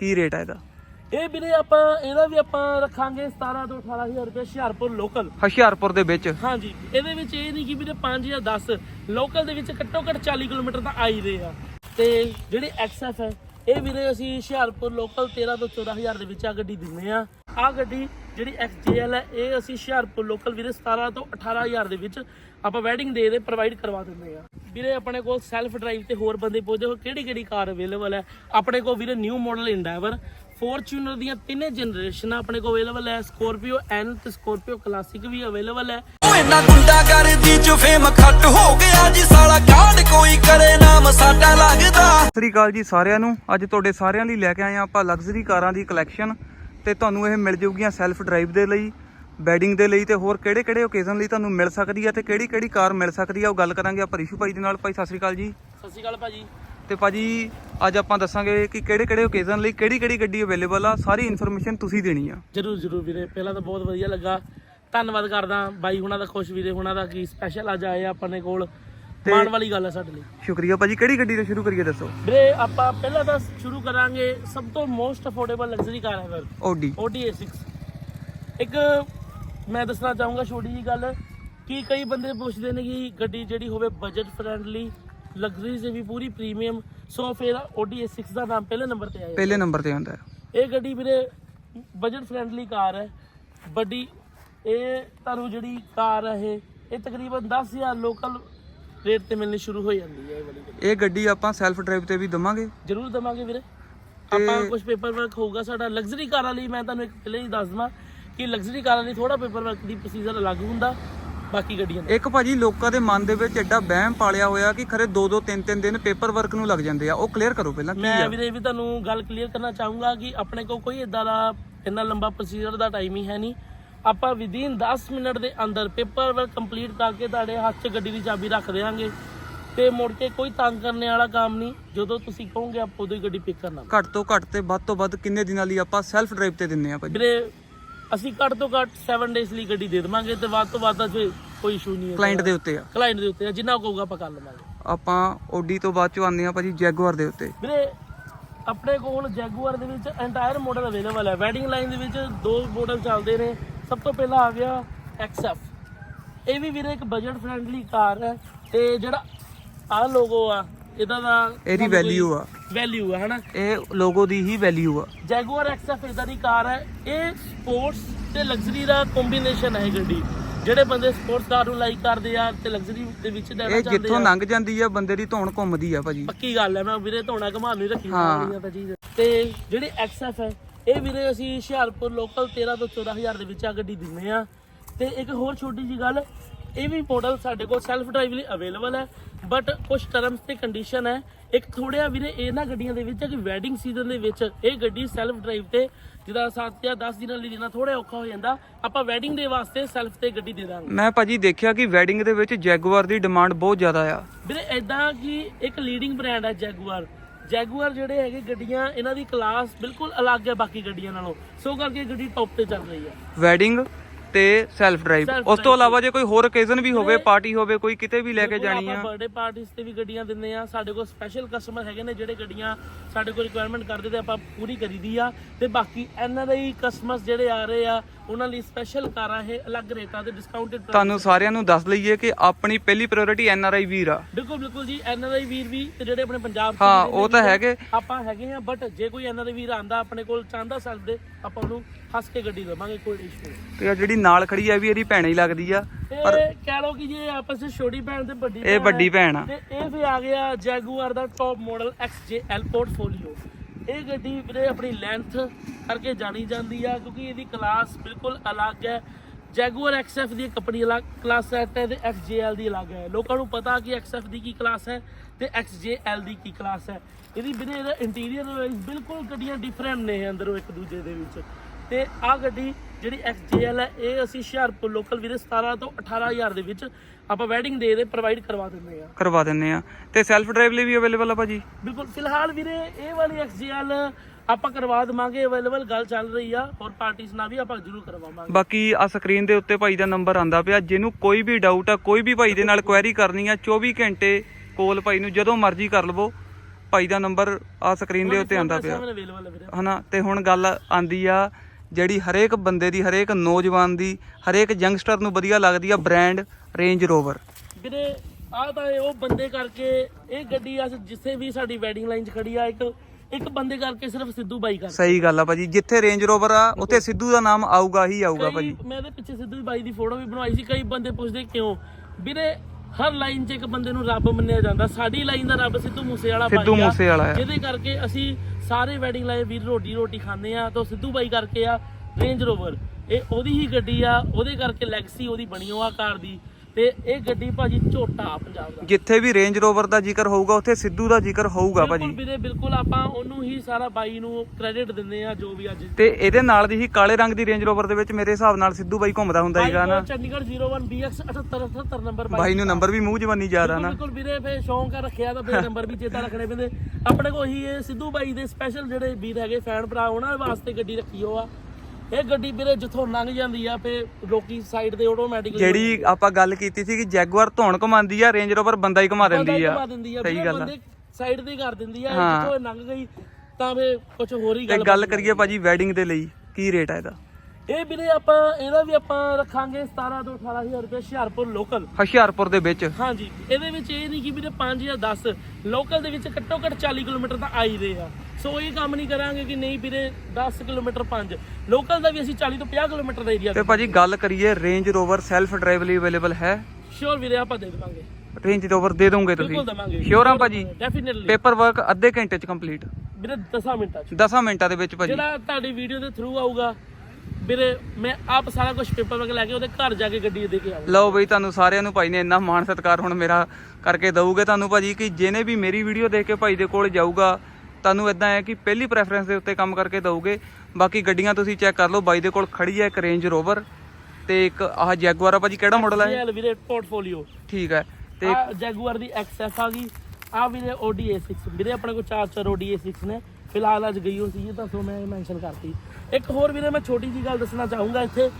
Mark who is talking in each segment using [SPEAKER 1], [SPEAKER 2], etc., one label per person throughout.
[SPEAKER 1] ਕੀ rate ਹੈ ਇਹਦਾ?
[SPEAKER 2] ਇਹ ਵੀਰੇ ਆਪਾਂ ਇਹਦਾ ਵੀ ਆਪਾਂ ਰੱਖਾਂਗੇ 17 ਤੋਂ 18000 ਰੁਪਏ ਹੁਸ਼ਿਆਰਪੁਰ ਲੋਕਲ
[SPEAKER 1] ਹੁਸ਼ਿਆਰਪੁਰ ਦੇ ਵਿੱਚ?
[SPEAKER 2] ਹਾਂਜੀ ਇਹਦੇ ਵਿੱਚ ਇਹ ਨਹੀਂ ਕਿ ਵੀਰੇ 5 ਜਾਂ 10 ਲੋਕਲ ਦੇ ਵਿੱਚ ਘੱਟੋ ਘੱਟ 40 ਕਿਲੋਮੀਟਰ ਤਾਂ ਆ ਹੀ ਰਹੇ ਆ। ਤੇ ਜਿਹੜੇ ਐਕਸਐਫ ਹੈ ਇਹ ਵੀਰੇ ਅਸੀਂ ਹੁਸ਼ਿਆਰਪੁਰ ਲੋਕਲ 13 ਤੋਂ 14000 ਦੇ ਵਿੱਚ ਆ ਗੱਡੀ ਦਿੰਦੇ ਆ। ਆ ਗੱਡੀ ਜਿਹੜੀ ਐਕਸਜੀਐਲ ਹੈ ਇਹ ਅਸੀਂ ਹੁਸ਼ਿਆਰਪੁਰ ਲੋਕਲ ਵੀਰੇ 17 ਤੋਂ 18000 ਦੇ ਵਿੱਚ ਆਪਾਂ ਵੈਡਿੰਗ ਦੇ ਦੇ ਪ੍ਰੋਵਾਈਡ ਕਰਵਾ ਦਿੰਦੇ ਆ ਵੀਰੇ ਆਪਣੇ ਕੋਲ ਸੈਲਫ ਡਰਾਈਵ ਤੇ ਹੋਰ ਬੰਦੇ ਪੁੱਛਦੇ ਹੋ ਕਿਹੜੀ ਕਿਹੜੀ ਕਾਰ ਅਵੇਲੇਬਲ ਹੈ? ਆਪਣੇ ਕੋਲ ਵੀਰੇ ਨਿਊ ਮਾਡਲ ਇੰਡਾਈਵਰ ਫੋਰਚੂਨਰ ਦੀਆਂ ਤਿੰਨੇ ਜਨਰੇਸ਼ਨ ਆਪਣੇ ਕੋਲ ਅਵੇਲੇਬਲ ਹੈ ਸਕੋਰਪੀਓ ਐਨ ਤੇ ਸਕੋਰਪੀਓ ਕਲਾਸਿਕ ਵੀ ਅਵੇਲੇਬਲ ਹੈ।
[SPEAKER 3] ਓ ਇੰਨਾ ਗੁੰਡਾ ਕਰਦੀ ਚ ਫੇਮ ਖੱਟ ਹੋ ਗਿਆ ਜੀ ਸਾਲਾ ਕਾਂਡ ਕੋਈ ਕਰੇ ਨਾਮ ਸਾਡਾ ਲੱਗਦਾ।
[SPEAKER 1] ਸਤਿ ਸ੍ਰੀ ਅਕਾਲ ਜੀ ਸਾਰਿਆਂ ਨੂੰ। ਅੱਜ ਤੁਹਾਡੇ ਸਾਰਿਆਂ ਲਈ ਲੈ ਕੇ ਆਏ ਹਾਂ ਆਪਾਂ ਲਗਜ਼ਰੀ ਕਾਰਾਂ ਦੀ ਕਲੈਕਸ਼ਨ ਤੇ ਤੁਹਾਨੂੰ ਇਹ ਮਿਲ ਜਾਊਗੀਆਂ ਸੈਲਫ ਡਰਾਈਵ ਦੇ ਲਈ ਬੈਡਿੰਗ ਦੇ ਲਈ ਤੇ ਹੋਰ ਕਿਹੜੇ ਕਿਹੜੇ ਓਕੇਜ਼ਨ ਲਈ ਤੁਹਾਨੂੰ ਮਿਲ ਸਕਦੀ ਹੈ ਤੇ ਕਿਹੜੀ ਕਿਹੜੀ ਕਾਰ ਮਿਲ ਸਕਦੀ ਹੈ ਉਹ ਗੱਲ ਕਰਾਂਗੇ ਆਪਾਂ ਰਿਸ਼ੂ ਭਾਈ ਦੇ ਨਾਲ। ਭਾਈ ਸਤਿ ਸ੍ਰੀ ਅਕਾਲ ਜੀ।
[SPEAKER 2] ਸਤਿ ਸ਼੍ਰੀ ਅਕਾਲ ਭਾਜੀ।
[SPEAKER 1] ਤੇ ਭਾਜੀ ਅੱਜ ਆਪਾਂ ਦੱਸਾਂਗੇ ਕਿ ਕਿਹੜੇ ਕਿਹੜੇ ਓਕੇਜ਼ਨ ਲਈ ਕਿਹੜੀ ਕਿਹੜੀ ਗੱਡੀ ਅਵੇਲੇਬਲ ਆ ਸਾਰੀ ਇਨਫੋਰਮੇਸ਼ਨ ਤੁਸੀਂ ਦੇਣੀ ਆ।
[SPEAKER 2] ਜਰੂਰ ਜਰੂਰ ਵੀਰੇ। ਪਹਿਲਾਂ ਤਾਂ ਬਹੁਤ ਵਧੀਆ ਲੱਗਾ। ਧੰਨਵਾਦ ਕਰਦਾ ਬਾਈ ਹੁਣਾਂ ਦਾ ਖੁਸ਼ ਵੀਰੇ ਹੁਣਾਂ ਦਾ ਕੀ ਸਪੈਸ਼ਲ ਅੱਜ ਆਏ ਆ ਆਪਣੇ ਕੋਲ। ਮਾਣ ਵਾਲੀ ਗੱਲ ਹੈ ਸਾਡੇ ਲਈ।
[SPEAKER 1] ਸ਼ੁਕਰੀਆ ਭਾਜੀ ਕਿਹੜੀ ਗੱਡੀ ਤੋਂ ਸ਼ੁਰੂ ਕਰੀਏ ਦੱਸੋ?
[SPEAKER 2] ਵੀਰੇ ਆਪਾਂ ਪਹਿਲਾਂ ਤਾਂ ਸ਼ੁਰੂ ਕਰਾਂਗੇ ਸਭ ਤੋਂ ਮੋਸਟ ਅਫੋਰਡੇਬਲ ਲਗਜ਼ਰੀ ਕਾਰ ਹੈ ਫਿਰ
[SPEAKER 1] ਓਡੀ
[SPEAKER 2] Audi A6 ਇੱਕ ਮੈਂ ਦੱਸਣਾ ਚਾਹੂੰਗਾ ਛੋਟੀ ਜੀ ਗੱਲ ਕਿ ਕਈ ਬੰਦੇ ਪੁੱਛਦੇ ਨੇ ਕਿ ਗੱਡੀ ਜਿਹੜੀ ਹੋਵੇ ਬਜਟ ਫ੍ਰੈਂਡਲੀ ਲਗਜ਼ਰੀ ਸੇ ਵੀ ਪੂਰੀ ਪ੍ਰੀਮੀਅਮ ਸੋ ਫਿਰ Audi A6 ਦਾ ਨਾਮ ਪਹਿਲੇ ਨੰਬਰ ਤੇ ਆਇਆ
[SPEAKER 1] ਪਹਿਲੇ ਨੰਬਰ ਤੇ ਆਉਂਦਾ ਹੈ।
[SPEAKER 2] ਇਹ ਗੱਡੀ ਵੀਰੇ ਬਜਟ ਫ੍ਰੈਂਡਲੀ ਕਾਰ ਹੈ। ਵੱਡੀ ਇਹ ਤੁਹਾਨੂੰ ਜਿਹੜੀ ਕਾਰ ਹੈ ਇਹ ਤਕਰੀਬਨ 10000 ਲੋਕਲ ਰੇਟ ਤੇ ਮਿਲਣੀ ਸ਼ੁਰੂ ਹੋ ਜਾਂਦੀ ਹੈ ਇਹ ਵਾਲੀ ਗੱਡੀ।
[SPEAKER 1] ਇਹ ਗੱਡੀ ਆਪਾਂ ਸੈਲਫ ਡਰਾਈਵ ਤੇ ਵੀ ਦਵਾਂਗੇ।
[SPEAKER 2] ਜ਼ਰੂਰ ਦਵਾਂਗੇ ਵੀਰੇ। ਆਪਾਂ ਕੁਝ ਪੇਪਰ ਵਰਕ ਹੋਊਗਾ ਸਾਡਾ ਲਗਜ਼ਰੀ ਕਾਰਾਂ ਲਈ ਮੈਂ ਤੁਹਾਨੂੰ ਇੱਕ ਪਹਿਲੇ ਹੀ ਦੱਸ ਦਵਾਂ ਕਿ ਲਗਜ਼ਰੀ ਕਾਰਾਂ ਲਈ ਥੋੜਾ ਪੇਪਰ ਵਰਕ ਦੀ ਪ੍ਰੋਸੀਜਰ ਅਲੱਗ ਹੁੰਦਾ ਬਾਕੀ ਗੱਡੀਆਂ ਦਾ।
[SPEAKER 1] ਇੱਕ ਭਾਜੀ ਲੋਕਾਂ ਦੇ ਮਨ ਦੇ ਵਿੱਚ ਐਡਾ ਵਹਿਮ ਪਾਲਿਆ ਹੋਇਆ ਕਿ ਖਰੇ 2-2 3-3 ਦਿਨ ਪੇਪਰ ਵਰਕ ਨੂੰ ਲੱਗ ਜਾਂਦੇ ਆ। ਉਹ ਕਲੀਅਰ ਕਰੋ ਪਹਿਲਾਂ ਕੀ
[SPEAKER 2] ਮੈਂ
[SPEAKER 1] ਆ?
[SPEAKER 2] ਵੀਰੇ ਇਹ ਵੀ ਤੁਹਾਨੂੰ ਗੱਲ ਕਲੀਅਰ ਕਰਨਾ ਚਾਹੂੰਗਾ ਕਿ ਆਪਣੇ ਕੋਲ ਕੋਈ ਇਦਾਂ ਦਾ ਇੰਨਾ ਲੰਬਾ ਪ੍ਰੋਸੀਜਰ ਦਾ ਟਾਈਮ ਹੀ ਹੈ ਨਹੀਂ। ਆਪਾਂ ਵਿਦਿਨ 10 ਮਿੰਟ ਦੇ ਅੰਦਰ ਪੇਪਰ ਵਰਕ ਕੰਪਲੀਟ ਕਰਕੇ ਤੁਹਾਡੇ ਹੱਥ 'ਚ ਗੱਡੀ ਦੀ ਚਾਬੀ ਰੱਖ ਦੇਵਾਂਗੇ ਤੇ ਮੁੜ ਕੇ ਕੋਈ ਤੰਗ ਕਰਨ ਵਾਲਾ ਕੰਮ ਨਹੀਂ। ਜਦੋਂ ਤੁਸੀਂ ਕਹੋਗੇ ਆਪਾਂ ਉਦੋਂ ਹੀ ਗੱਡੀ ਪਿਕ ਕਰਨਾ।
[SPEAKER 1] ਘੱਟ ਤੋਂ ਘੱਟ ਤੇ ਵੱਧ ਤੋਂ ਵੱਧ ਕਿੰਨੇ ਦਿਨਾਂ ਲਈ ਆਪਾਂ ਸੈਲਫ ਡਰਾਈਵ ਤੇ ਦਿੰਨੇ ਆ ਭਾਜੀ?
[SPEAKER 2] ਵੀਰੇ ਅਸੀਂ ਘੱਟ ਤੋਂ ਘੱਟ 7 ਡੇਜ਼ ਲਈ ਗੱਡੀ ਦੇ ਦੇਵਾਂਗੇ ਤੇ ਵੱਧ ਤੋਂ ਵੱਧ ਅਜੇ ਕੋਈ ਇਸ਼ੂ ਨਹੀਂ ਹੈ।
[SPEAKER 1] ਕਲਾਇੰਟ ਦੇ ਉੱਤੇ ਆ?
[SPEAKER 2] ਕਲਾਇੰਟ ਦੇ ਉੱਤੇ ਆ, ਜਿੰਨਾ ਕਹੂਗਾ ਆਪਾਂ ਕਰ ਲਵਾਂਗੇ।
[SPEAKER 1] ਆਪਾਂ ਓਡੀ ਤੋਂ ਬਾਅਦ ਚ ਆਉਂਦੇ ਆ ਭਾਜੀ ਜੈਗੁਆਰ ਦੇ ਉੱਤੇ।
[SPEAKER 2] ਵੀਰੇ ਆਪਣੇ ਕੋਲ ਜੈਗੂਆਰ ਦੇ ਵਿੱਚ ਐਂਟਾਇਰ ਮਾਡਲ ਅਵੇਲੇਬਲ ਹੈ। ਵੈਡਿੰਗ ਲਾਈਨ ਦੇ ਵਿੱਚ ਦੋ ਮਾਡਲ ਚੱਲਦੇ ਨੇ। ਸਭ ਤੋਂ ਪਹਿਲਾਂ ਆ ਗਿਆ ਐਕਸਐਫ ਇਹ ਵੀ ਵੀਰੇ ਇੱਕ ਬਜਟ ਫ੍ਰੈਂਡਲੀ ਕਾਰ ਹੈ ਤੇ ਜਿਹੜਾ ਆਹ ਲੋਗੋ ਆ ਇਹਦਾ ਦਾ
[SPEAKER 1] ਇਹਦੀ value ਆ।
[SPEAKER 2] ਵੈਲਿਊ ਆ ਹਨਾ?
[SPEAKER 1] ਇਹ ਲੋਗੋ ਦੀ ਹੀ ਵੈਲਿਊ ਆ।
[SPEAKER 2] ਜੈਗੂਆਰ ਐਕਸਐਫ ਇਦਾਂ ਦੀ ਕਾਰ ਹੈ। ਇਹ ਸਪੋਰਟਸ ਤੇ ਲਗਜ਼ਰੀ ਦਾ ਕੰਬੀਨੇਸ਼ਨ ਹੈ ਇਹ ਗੱਡੀ। ਜਿਹੜੇ ਬੰਦੇ ਸਪੋਰਟਸ ਕਾਰ ਨੂੰ ਲਾਈਕ ਕਰਦੇ ਆ ਤੇ ਲਗਜ਼ਰੀ ਦੇ ਵਿੱਚ ਲੈਣਾ
[SPEAKER 1] ਇਹ
[SPEAKER 2] ਚਾਹੁੰਦੇ
[SPEAKER 1] ਜਿੱਥੋਂ
[SPEAKER 2] ਆ
[SPEAKER 1] ਲੰਘ ਜਾਂਦੀ ਆ ਬੰਦੇ ਦੀ ਧੌਣ ਘੁੰਮਦੀ ਆ ਭਾਜੀ।
[SPEAKER 2] ਪੱਕੀ ਗੱਲ ਹੈ ਮੈਂ ਵੀਰੇ ਧੋਣਾ ਘਮਾਨ ਨੂੰ ਰੱਖੀ। ਹੋਈ ਆ ਤਾਂ ਚੀਜ਼। ਤੇ ਜਿਹੜੇ ਐਕਸਐਫ ਹੈ ਇਹ ਵੀਰੇ ਅਸੀਂ ਹੁਸ਼ਿਆਰਪੁਰ ਲੋਕਲ 13 ਤੋਂ 14000 ਦੇ ਵਿੱਚ ਆ ਗੱਡੀ ਦਿੰਦੇ ਆ ਤੇ ਇੱਕ ਹੋਰ ਛੋਟੀ ਜੀ ਗੱਲ ਇਹ ਵੀ ਮਾਡਲ ਸਾਡੇ ਕੋਲ ਸੈਲਫ ਡਰਾਈਵ ਲਈ ਅਵੇਲੇਬਲ ਹੈ ਬਟ ਕੁਝ ਟਰਮਸ ਤੇ ਕੰਡੀਸ਼ਨ ਹੈ। ਇੱਕ ਥੋੜਿਆ ਵੀਰੇ ਇਹਨਾਂ ਗੱਡੀਆਂ ਦੇ ਵਿੱਚ ਕਿ ਵੈਡਿੰਗ ਸੀਜ਼ਨ ਦੇ ਵਿੱਚ ਇਹ ਗੱਡੀ ਸੈਲਫ ਡਰਾਈਵ ਤੇ ਜਿਹਦਾ 7 ਜਾਂ 10 ਦਿਨਾਂ ਲਈ ਦੇਣਾ ਥੋੜਾ ਔਖਾ ਹੋ ਜਾਂਦਾ ਆਪਾਂ ਵੈਡਿੰਗ ਦੇ ਵਾਸਤੇ ਸੈਲਫ ਤੇ ਗੱਡੀ ਦੇ ਦਾਂਗੇ।
[SPEAKER 1] ਮੈਂ ਭਾਜੀ ਦੇਖਿਆ ਕਿ ਵੈਡਿੰਗ ਦੇ ਵਿੱਚ ਜੈਗੁਆਰ ਦੀ ਡਿਮਾਂਡ ਬਹੁਤ ਜ਼ਿਆਦਾ ਆ।
[SPEAKER 2] ਵੀਰੇ ਐਦਾਂ ਕਿ ਇੱਕ ਲੀਡਿੰਗ ਬ੍ਰਾਂਡ ਹੈ ਜੈਗੂਆਰ ਜੈਗੂਆਰ ਜਿਹੜੇ ਹੈਗੇ ਗੱਡੀਆਂ ਇਹਨਾਂ ਦੀ ਕਲਾਸ ਬਿਲਕੁਲ ਅਲੱਗ ਹੈ ਬਾਕੀ ਗੱਡੀਆਂ ਨਾਲੋਂ। ਸੋ ਕਰਕੇ ਗੱਡੀ ਟੌਪ ਤੇ ਚੱਲ ਰਹੀ ਹੈ।
[SPEAKER 1] ਵੈਡਿੰਗ ਤੇ ਸੈਲਫ ਡਰਾਈਵ
[SPEAKER 2] Self
[SPEAKER 1] ਉਸ ਤੋਂ। ਇਲਾਵਾ ਜੇ ਕੋਈ ਹੋਰ ਓਕੇਜ਼ਨ ਵੀ ਹੋਵੇ ਪਾਰਟੀ ਹੋਵੇ ਕੋਈ ਕਿਤੇ ਵੀ ਲੈ ਕੇ ਜਾਣੀ ਆ।
[SPEAKER 2] ਬਰਥਡੇ ਪਾਰਟੀਆਂ ਤੇ ਵੀ ਗੱਡੀਆਂ ਦਿੰਦੇ ਆ। ਸਾਡੇ ਕੋਲ ਸਪੈਸ਼ਲ ਕਸਟਮਰ ਹੈਗੇ ਨੇ ਜਿਹੜੇ ਗੱਡੀਆਂ ਸਾਡੇ ਕੋਲ ਰਿਕੁਆਇਰਮੈਂਟ ਕਰਦੇ ਤੇ ਆਪਾਂ ਪੂਰੀ ਕਰੀਦੀ ਆ। ਤੇ ਬਾਕੀ ਇਹਨਾਂ ਦੇ ਹੀ ਕਸਟਮਰਸ ਜਿਹੜੇ ਆ ਰਹੇ ਆ ਉਹਨਾਂ ਲਈ ਸਪੈਸ਼ਲ ਕਾਰਾਂ ਇਹ ਅਲੱਗ ਰੇਟਾਂ ਤੇ ਡਿਸਕਾਊਂਟਡ
[SPEAKER 1] ਤੁਹਾਨੂੰ ਸਾਰਿਆਂ ਨੂੰ ਦੱਸ ਲਈਏ ਕਿ ਆਪਣੀ ਪਹਿਲੀ ਪ੍ਰਾਇੋਰਟੀ ਐਨ ਆਰ ਆਈ ਵੀਰ ਆ।
[SPEAKER 2] ਬਿਲਕੁਲ ਬਿਲਕੁਲ ਜੀ ਐਨਆਰਆਈ ਵੀਰ ਵੀ ਤੇ ਜਿਹੜੇ ਆਪਣੇ ਪੰਜਾਬ ਚ
[SPEAKER 1] ਹਾਂ, ਉਹ ਤਾਂ ਹੈਗੇ।
[SPEAKER 2] ਆਪਾਂ ਹੈਗੇ ਆ ਬਟ ਜੇ ਕੋਈ ਐਨਆਰਆਈ ਵੀਰ ਆਂਦਾ ਆਪਣੇ ਕੋਲ ਚਾਹੁੰਦਾ ਸਕਦੇ ਆਪਾਂ ਉਹਨੂੰ ਹੱਸ ਕੇ ਗੱਡੀ ਦੇਵਾਂਗੇ ਕੋਈ ਇਸ਼ੂ
[SPEAKER 1] ਤੇ ਆ ਜਿਹੜੀ ਨਾਲ ਖੜੀ ਆ ਵੀ ਇਹਦੀ ਭੈਣ ਹੀ ਲੱਗਦੀ ਆ ਪਰ
[SPEAKER 2] ਕਹਿ ਲਓ ਕਿ ਜੇ ਆਪਸ ਵਿੱਚ ਛੋਟੀ ਭੈਣ ਤੇ ਵੱਡੀ
[SPEAKER 1] ਇਹ ਵੱਡੀ ਭੈਣ ਆ।
[SPEAKER 2] ਤੇ ਇਹ ਵੀ ਆ ਗਿਆ ਜੈਗੂਆਰ ਦਾ ਟੌਪ ਮਾਡਲ XJL ਪੋਰਟਫੋਲੀਓ ਇਹ ਗੱਡੀ ਵੀਰੇ ਆਪਣੀ ਲੈਂਥ ਕਰਕੇ ਜਾਣੀ ਜਾਂਦੀ ਆ, ਕਿਉਂਕਿ ਇਹਦੀ ਕਲਾਸ ਬਿਲਕੁਲ ਅਲੱਗ ਹੈ। ਜੈਗੂਆਰ XF ਦੀ ਇੱਕ ਅਲੱਗ ਕਲਾਸ ਸੈਟ ਹੈ ਤੇ XJL ਦੀ ਅਲੱਗ ਹੈ। ਲੋਕਾਂ ਨੂੰ ਪਤਾ ਕਿ XF ਦੀ ਕੀ ਕਲਾਸ ਹੈ ਤੇ XJL ਦੀ ਕੀ ਕਲਾਸ ਹੈ। ਇਹਦੀ ਵੀਰੇ ਇਹਦਾ ਇੰਟੀਰੀਅਰ ਬਿਲਕੁਲ ਗੱਡੀਆਂ ਡਿਫਰੈਂਟ ਨੇ ਅੰਦਰੋਂ ਇੱਕ ਦੂਜੇ ਦੇ ਵਿੱਚ। ਤੇ ਆ ਗੱਡੀ ਜਿਹੜੀ XJL ਹੈ ਇਹ ਅਸੀਂ ਹੁਸ਼ਿਆਰਪੁਰ ਲੋਕਲ ਵੀਰੇ 17 ਤੋਂ 18000 ਦੇ ਵਿੱਚ ਆਪਾਂ ਵੈਡਿੰਗ ਦੇ ਦੇ ਪ੍ਰੋਵਾਈਡ ਕਰਵਾ ਦਿੰਦੇ ਆ
[SPEAKER 1] ਕਰਵਾ ਦਿੰਨੇ ਆ ਤੇ ਸੈਲਫ ਡਰਾਈਵ ਲਈ ਵੀ ਅਵੇਲੇਬਲ ਆ ਭਾਜੀ?
[SPEAKER 2] ਬਿਲਕੁਲ ਫਿਲਹਾਲ ਵੀਰੇ ਇਹ ਵਾਲੀ XJL ਆਪਾਂ ਕਰਵਾ ਦਵਾਂਗੇ ਅਵੇਲੇਬਲ ਗੱਲ ਚੱਲ ਰਹੀ ਆ ਔਰ ਪਾਰਟੀਆਂ ਨਾਲ ਵੀ ਆਪਾਂ ਜ਼ਰੂਰ ਕਰਵਾਵਾਂਗੇ।
[SPEAKER 1] ਬਾਕੀ ਆ ਸਕਰੀਨ ਦੇ ਉੱਤੇ ਭਾਈ ਦਾ ਨੰਬਰ ਆਂਦਾ ਪਿਆ ਜਿਹਨੂੰ ਕੋਈ ਵੀ ਡਾਊਟ ਆ ਕੋਈ ਵੀ ਭਾਈ ਦੇ ਨਾਲ ਕੁਐਰੀ ਕਰਨੀ ਆ 24 ਘੰਟੇ ਕੋਲ ਭਾਈ ਨੂੰ ਜਦੋਂ ਮਰਜ਼ੀ ਕਰ ਲਵੋ ਭਾਈ ਦਾ ਨੰਬਰ ਆ ਸਕਰੀਨ ਦੇ ਉੱਤੇ ਆਂਦਾ ਪਿਆ। ਹਨਾ ਤੇ ਹੁਣ ਗੱਲ ਆਂਦੀ ਆ ਜਿਹੜੀ ਹਰੇਕ ਬੰਦੇ ਦੀ ਹਰੇਕ ਨੌਜਵਾਨ ਦੀ ਹਰੇਕ ਯੰਗਸਟਰ ਨੂੰ ਵਧੀਆ ਲੱਗਦੀ ਆ ਬ੍ਰਾਂਡ ਰੇਂਜ ਰੋਵਰ
[SPEAKER 2] ਵੀਰੇ ਆ ਤਾਂ ਉਹ ਬੰਦੇ ਕਰਕੇ ਇਹ ਗੱਡੀ ਅਸ ਜਿੱਥੇ ਵੀ ਸਾਡੀ ਵੈਡਿੰਗ ਲਾਈਨ 'ਚ ਖੜੀ ਆ ਇੱਕ ਇੱਕ ਬੰਦੇ ਕਰਕੇ ਸਿਰਫ ਸਿੱਧੂ ਬਾਈ ਕਰਕੇ।
[SPEAKER 1] ਸਹੀ ਗੱਲ ਆ ਭਾਜੀ ਜਿੱਥੇ ਰੇਂਜ ਰੋਵਰ ਆ ਉੱਥੇ ਸਿੱਧੂ ਦਾ ਨਾਮ ਆਊਗਾ ਹੀ ਆਊਗਾ ਭਾਜੀ।
[SPEAKER 2] ਮੈਂ ਇਹਦੇ ਪਿੱਛੇ ਸਿੱਧੂ ਬਾਈ ਦੀ ਫੋਟੋ ਵੀ ਬਣਵਾਈ ਸੀ ਕਈ ਬੰਦੇ ਪੁੱਛਦੇ ਕਿਉਂ? ਵੀਰੇ ਹਰ ਲਾਈਨ 'ਚ ਇੱਕ ਬੰਦੇ ਨੂੰ ਰੱਬ ਮੰਨਿਆ ਜਾਂਦਾ ਸਾਡੀ ਲਾਈਨ ਦਾ ਰੱਬ ਸਿੱਧੂ ਮੂਸੇ ਵਾਲਾ
[SPEAKER 1] ਸਿੱਧੂ
[SPEAKER 2] ਬਾਈ ਆ,
[SPEAKER 1] ਮੂਸੇ ਵਾਲਾ।
[SPEAKER 2] ਜਿਹਦੇ ਕਰਕੇ ਅਸੀਂ ਸਾਰੇ ਵੈਡਿੰਗ ਲਾਏ, ਵੀਰ ਰੋਟੀ ਰੋਟੀ ਖਾਂਦੇ ਆ, ਤਾਂ ਸਿੱਧੂ ਬਾਈ ਕਰਕੇ ਆ ਰੇਂਜ ਰੋਵਰ ਇਹ ਉਹਦੀ ਹੀ ਗੱਡੀ ਆ, ਉਹਦੇ ਕਰਕੇ ਲੈਗਸੀ ਉਹਦੀ ਬਣੀ ਉਹ ਆ ਕਾਰ ਦੀ। ਤੇ ਇਹ ਗੱਡੀ ਭਾਜੀ ਝੋਟਾ ਪੰਜਾਬ ਦਾ
[SPEAKER 1] ਜਿੱਥੇ ਵੀ ਰੇਂਜ ਰੋਵਰ ਦਾ ਜ਼ਿਕਰ ਹੋਊਗਾ ਉੱਥੇ ਸਿੱਧੂ ਦਾ ਜ਼ਿਕਰ ਹੋਊਗਾ
[SPEAKER 2] ਬਿਲਕੁਲ
[SPEAKER 1] ਭਾਜੀ।
[SPEAKER 2] ਵੀਰੇ ਬਿਲਕੁਲ ਆਪਾਂ ਉਹਨੂੰ ਹੀ ਸਾਰਾ ਬਾਈ ਨੂੰ ਕ੍ਰੈਡਿਟ ਦਿੰਦੇ ਆ ਜੋ ਵੀ ਅੱਜ।
[SPEAKER 1] ਤੇ ਇਹਦੇ ਨਾਲ ਦੀ ਹੀ ਕਾਲੇ ਰੰਗ ਦੀ ਰੇਂਜ ਰੋਵਰ ਦੇ ਵਿੱਚ ਮੇਰੇ ਹਿਸਾਬ ਨਾਲ ਸਿੱਧੂ ਬਾਈ ਘੁੰਮਦਾ ਹੁੰਦਾ ਹੀਗਾ ਨਾ।
[SPEAKER 2] ਚੰਡੀਗੜ੍ਹ 01 BX 78 78 ਨੰਬਰ
[SPEAKER 1] ਬਾਈ ਨੂੰ ਨੰਬਰ ਵੀ ਮੂੰਹ ਜਵਾਨੀ ਯਾਦ ਆ ਨਾ।
[SPEAKER 2] ਬਿਲਕੁਲ ਵੀਰੇ ਫੇ ਸ਼ੌਂਕ ਆ ਰੱਖਿਆ ਤਾਂ ਫੇ ਨੰਬਰ ਵੀ ਚੇਤਾ ਰੱਖਣੇ ਪੈਂਦੇ। ਆਪਣੇ ਕੋਲ ਹੀ ਇਹ ਸਿੱਧੂ ਬਾਈ ਦੇ ਸਪੈਸ਼ਲ ਜਿਹੜੇ ਵੀਰ ਹੈਗੇ ਫੈਨ ਭਰਾ ਉਹਨਾਂ ਵਾਸਤੇ ਗੱਡੀ ਰੱਖੀ ਹੋ ਆ। ਇਹ ਗੱਡੀ ਵੀਰੇ ਜਿੱਥੋਂ ਲੰਘ ਜਾਂਦੀ ਆ ਫੇ ਲੋਕੀ ਸਾਈਡ ਤੇ ਆਟੋਮੈਟਿਕਲੀ
[SPEAKER 1] ਜਿਹੜੀ ਆਪਾਂ ਗੱਲ ਕੀਤੀ ਸੀ ਕਿ ਜੈਗੁਆਰ ਧੌਣ ਘੁਮਾਉਂਦੀ ਆ ਰੇਂਜ ਰੋਵਰ ਬੰਦਾ ਹੀ ਘੁਮਾ ਦਿੰਦੀ ਆ। ਸਹੀ ਗੱਲ ਆ।
[SPEAKER 2] ਸਾਈਡ ਤੇ ਕਰ ਦਿੰਦੀ ਆ। ਜਿੱਥੋਂ ਲੰਘ ਗਈ ਤਾਂ ਫੇ ਕੁਝ ਹੋਰ ਹੀ ਗੱਲ
[SPEAKER 1] ਗੱਲ ਕਰੀਏ ਭਾਜੀ ਵੈਡਿੰਗ ਦੇ ਲਈ ਕੀ ਰੇਟ ਆ ਇਹਦਾ?
[SPEAKER 2] ਇਹ ਵੀਰੇ ਆਪਾਂ ਇਹਦਾ ਵੀ ਆਪਾਂ ਰੱਖਾਂਗੇ 17 ਤੋਂ 18000 ਰੁਪਏ ਹੁਸ਼ਿਆਰਪੁਰ ਲੋਕਲ
[SPEAKER 1] ਹੁਸ਼ਿਆਰਪੁਰ ਦੇ ਵਿੱਚ।
[SPEAKER 2] ਹਾਂਜੀ ਇਹਦੇ ਵਿੱਚ ਇਹ ਨਹੀਂ ਕਿ ਵੀਰੇ 5 ਜਾਂ 10 ਲੋਕਲ ਦੇ ਵਿੱਚ ਘੱਟੋ ਘੱਟ 40 ਕਿਲੋਮੀਟਰ ਤਾਂ ਆ ਹੀ ਰਹੇ ਆ। ਸੋ ਇਹ ਕੰਮ ਨਹੀਂ ਕਰਾਂਗੇ ਕਿ ਨਹੀਂ ਵੀਰੇ 10 ਕਿਲੋਮੀਟਰ 5 ਲੋਕਲ ਦਾ ਵੀ ਅਸੀਂ 40 ਤੋਂ 50 ਕਿਲੋਮੀਟਰ ਦਾ ਏਰੀਆ
[SPEAKER 1] ਤੇ ਭਾਜੀ ਗੱਲ ਕਰੀਏ ਰੇਂਜ ਰੋਵਰ ਸੈਲਫ ਡਰਾਈਵ ਲਈ ਅਵੇਲੇਬਲ ਹੈ?
[SPEAKER 2] ਸ਼ੋਰ ਵੀਰੇ ਆਪਾਂ ਦੇ ਦੇਵਾਂਗੇ।
[SPEAKER 1] ਰੇਂਜ ਰੋਵਰ ਦੇ ਦੋਗੇ ਤੁਸੀਂ? Sure ਆ ਭਾਜੀ?
[SPEAKER 2] ਡੈਫੀਨਿਟਲੀ
[SPEAKER 1] ਪੇਪਰ ਵਰਕ ਅੱਧੇ ਘੰਟੇ ਚ ਕੰਪਲੀਟ
[SPEAKER 2] ਵੀਰੇ 10 ਮਿੰਟਾਂ ਚ।
[SPEAKER 1] 10 ਮਿੰਟਾਂ ਦੇ ਵਿੱਚ ਭਾਜੀ।
[SPEAKER 2] ਜਿਹੜਾ ਤੁਹਾਡੀ ਵੀਡੀਓ ਦੇ ਥਰੂ ਆਊਗਾ ਵੀਰੇ ਮੈਂ ਆਪ ਸਾਰਾ ਕੁਝ ਪੇਪਰ ਵਰਕ ਲੈ ਕੇ ਉਹਦੇ ਘਰ ਜਾ ਕੇ ਗੱਡੀ ਦੇ ਕੇ ਆਊਂਗਾ
[SPEAKER 1] ਲਓ ਬਈ ਤੁਹਾਨੂੰ ਸਾਰਿਆਂ ਨੂੰ ਭਾਈ ਨੇ ਇੰਨਾ ਮਾਣ ਸਤਿਕਾਰ ਹੁਣ ਮੇਰਾ ਕਰਕੇ ਦਊਗੇ ਤੁਹਾਨੂੰ ਭਾਜੀ ਕਿ ਜਿਹਨੇ ਵੀ ਮੇਰੀ ਵੀਡੀਓ ਦੇਖ ਕੇ ਭਾਈ ਦੇ ਕੋਲ ਜਾਊਗਾ ਤੁਹਾਨੂੰ ਇਦਾਂ ਹੈ ਕਿ ਪਹਿਲੀ ਪ੍ਰੈਫਰੈਂਸ ਦੇ ਉੱਤੇ ਕੰਮ ਕਰਕੇ ਦਊਗੇ। ਬਾਕੀ ਗੱਡੀਆਂ ਤੁਸੀਂ ਚੈੱਕ ਕਰ ਲਓ ਬਾਈ ਦੇ ਕੋਲ ਖੜੀ ਹੈ ਇੱਕ ਰੇਂਜ ਰੋਵਰ ਤੇ ਇੱਕ ਆਹ ਜੈਗੁਆਰ ਆ ਭਾਜੀ ਕਿਹੜਾ ਮਾਡਲ ਹੈ
[SPEAKER 2] ਜੈਲ ਵੀਰੇ ਪੋਰਟਫੋਲੀਓ
[SPEAKER 1] ਠੀਕ ਹੈ ਤੇ
[SPEAKER 2] ਜੈਗੂਆਰ ਦੀ XF ਆ ਗਈ। ਆ ਵੀਰੇ Audi A6 ਵੀਰੇ ਆਪਣੇ ਕੋਲ ਚਾਰ ਚਾਰ Audi A6 ਨੇ। ਫਿਲਹਾਲ ਅੱਜ ਗਈ ਹੋ ਸੀ ਇਹ ਤਾਂ ਸੋ ਮੈਂ ਮੈਂਸ਼ਨ ਕਰਤੀ। ਇੱਕ ਹੋਰ ਵੀਰੇ, ਮੈਂ ਛੋਟੀ ਜੀ ਗੱਲ ਦੱਸਣਾ ਚਾਹੂੰਗਾ ਇੱਥੇ,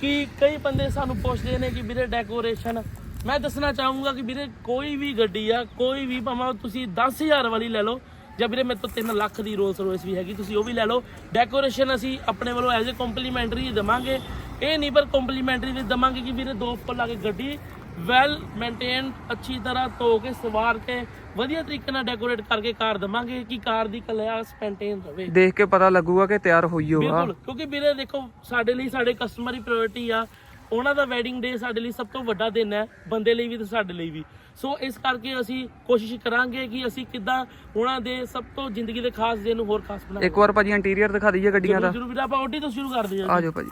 [SPEAKER 2] ਕਿ ਕਈ ਬੰਦੇ ਸਾਨੂੰ ਪੁੱਛਦੇ ਨੇ ਕਿ ਵੀਰੇ ਡੈਕੋਰੇਸ਼ਨ ਮੈਂ ਦੱਸਣਾ ਚਾਹੂੰਗਾ ਕਿ ਵੀਰੇ ਕੋਈ ਵੀ ਗੱਡੀ ਆ, ਕੋਈ ਵੀ ਭਾਵੇਂ ਤੁਸੀਂ 10000 ਵਾਲੀ ਲੈ ਲਓ, ਜਾਂ ਵੀਰੇ ਮੇਰੇ ਤੋਂ 3 ਲੱਖ ਦੀ ਰੋਲਸ ਰੋਇਸ ਵੀ ਹੈਗੀ, ਤੁਸੀਂ ਉਹ ਵੀ ਲੈ ਲਓ। ਡੈਕੋਰੇਸ਼ਨ ਅਸੀਂ ਆਪਣੇ ਵੱਲੋਂ ਐਜ਼ ਅ ਕੰਪਲੀਮੈਂਟਰੀ ਦਵਾਂਗੇ। ਇਹ ਨਹੀਂ ਪਰ ਕੰਪਲੀਮੈਂਟਰੀ ਵੀ ਦਵਾਂਗੇ ਕਿ ਵੀਰੇ ਦੋ ਉੱਪਰ ਲਾ ਕੇ ਗੱਡੀ ਵੈਲ ਮੇਨਟੇਨ ਅੱਛੀ ਤਰ੍ਹਾਂ ਧੋ ਕੇ ਸਵਾਰ ਕੇ ਵਧੀਆ ਤਰੀਕੇ ਨਾਲ ਡੈਕੋਰੇਟ ਕਰਕੇ ਕਾਰ ਦਵਾਂਗੇ ਕਿ ਕਾਰ ਦੀ ਕਲਾਸ ਮੇਨਟੇਨ ਰਵੇ।
[SPEAKER 1] ਦੇਖ ਕੇ ਪਤਾ ਲੱਗੂਗਾ ਕਿ ਤਿਆਰ ਹੋਈ ਹੋਆ
[SPEAKER 2] ਬਿਲਕੁਲ ਕਿਉਂਕਿ ਵੀਰੇ ਦੇਖੋ ਸਾਡੇ ਲਈ ਸਾਡੇ ਕਸਟਮਰ ਹੀ ਪ੍ਰਾਇੋਰਟੀ ਆ। ਉਹਨਾਂ ਦਾ ਵੈਡਿੰਗ ਡੇ ਸਾਡੇ ਲਈ ਸਭ ਤੋਂ ਵੱਡਾ ਦਿਨ ਹੈ ਬੰਦੇ ਲਈ ਵੀ ਤੇ ਸਾਡੇ ਲਈ ਵੀ। ਸੋ ਇਸ ਕਰਕੇ ਅਸੀਂ ਕੋਸ਼ਿਸ਼ ਕਰਾਂਗੇ ਕਿ ਅਸੀਂ ਕਿੱਦਾਂ ਉਹਨਾਂ ਦੇ ਸਭ ਤੋਂ ਜ਼ਿੰਦਗੀ ਦੇ ਖਾਸ ਦਿਨ ਨੂੰ ਹੋਰ ਖਾਸ ਬਣਾਈਏ।
[SPEAKER 1] ਇੱਕ ਵਾਰ ਭਾਜੀ ਇੰਟੀਰੀਅਰ ਦਿਖਾ ਦਈਏ ਗੱਡੀਆਂ ਦਾ।
[SPEAKER 2] ਜਰੂਰ ਵੀਰੇ ਆਪਾਂ ਓਡੀ ਤੋਂ ਸ਼ੁਰੂ ਕਰਦੇ ਹਾਂ
[SPEAKER 1] ਆ ਜਾਓ ਭਾਜੀ।